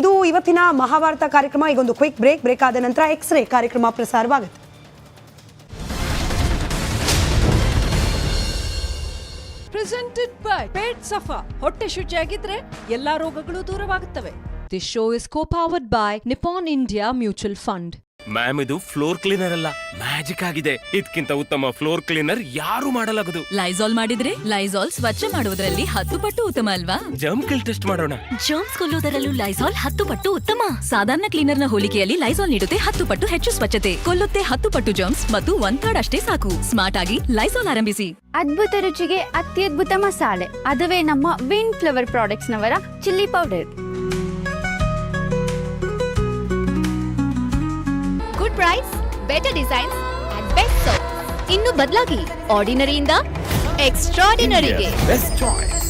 ಇದು ಇವತ್ತಿನ ಮಹಾಭಾರತ ಕಾರ್ಯಕ್ರಮ. ಈಗೊಂದು ಕ್ವಿಕ್ ಬ್ರೇಕ್ ಬ್ರೇಕ್ ಆದ ನಂತರ ಎಕ್ಸ್ರೇ ಕಾರ್ಯಕ್ರಮ ಪ್ರಸಾರವಾಗುತ್ತೆ. ಪ್ರೆಸೆಂಟೆಡ್ ಬೈ ಪೇಟ್ ಸಫಾ ಹೊಟ್ಟೆ ಶುಚಿಯಾಗಿದ್ರೆ ಎಲ್ಲಾ ರೋಗಗಳು ದೂರವಾಗುತ್ತವೆ. This show is co powered by Nippon India mutual fund ma'am ಇದು ಫ್ಲೋರ್ ಕ್ಲೀನರ್ ಅಲ್ಲ. ಮ್ಯಾಜಿಕ್ ಆಗಿದೆ. ಇದಕ್ಕಿಂತ ಉತ್ತಮ ಫ್ಲೋರ್ ಕ್ಲೀನರ್ ಯಾರು ಮಾಡಲಾಗದು. ಲೈಸಾಲ್ ಮಾಡಿದ್ರೆ ಲೈಸಾಲ್ ಸ್ವಚ್ಛ ಮಾಡುವುದರಲ್ಲಿ ಹತ್ತು ಪಟ್ಟು ಉತ್ತಮ ಅಲ್ವಾ? ಜಮ್ ಕಿಲ್ ಟೆಸ್ಟ್ ಮಾಡೋಣ. ಜರ್ಮ್ಸ್ ಕೊಲ್ಲುವುದರಲ್ಲೂ ಲೈಸಾಲ್ ಹತ್ತು ಪಟ್ಟು ಉತ್ತಮ. ಸಾಧಾರಣ ಕ್ಲೀನರ್ನ ಹೋಲಿಕೆಯಲ್ಲಿ ಲೈಸಾಲ್ ನೀಡುತ್ತೆ ಹತ್ತು ಪಟ್ಟು ಹೆಚ್ಚು ಸ್ವಚ್ಛತೆ. ಕೊಲ್ಲುತ್ತೆ ಹತ್ತು ಪಟ್ಟು ಜರ್ಮ್ಸ್ ಮತ್ತು ಒಂದ್ ಥರ್ಡ್ ಅಷ್ಟೇ ಸಾಕು. ಸ್ಮಾರ್ಟ್ ಆಗಿ ಲೈಸಾಲ್ ಆರಂಭಿಸಿ. ಅದ್ಭುತ ರುಚಿಗೆ ಅತ್ಯದ್ಭುತ ಮಸಾಲೆ. ಅದುವೇ ನಮ್ಮ win flower products ನವರ chilli powder good price better designs and best ಇನ್ನು ಬದಲಾಗಿ ಆರ್ಡಿನರಿಯಿಂದ ಎಕ್ಸ್ಟ್ರಾಡಿನರಿಗೆ ಬೆಸ್ಟ್ ಚಾಯ್ಸ್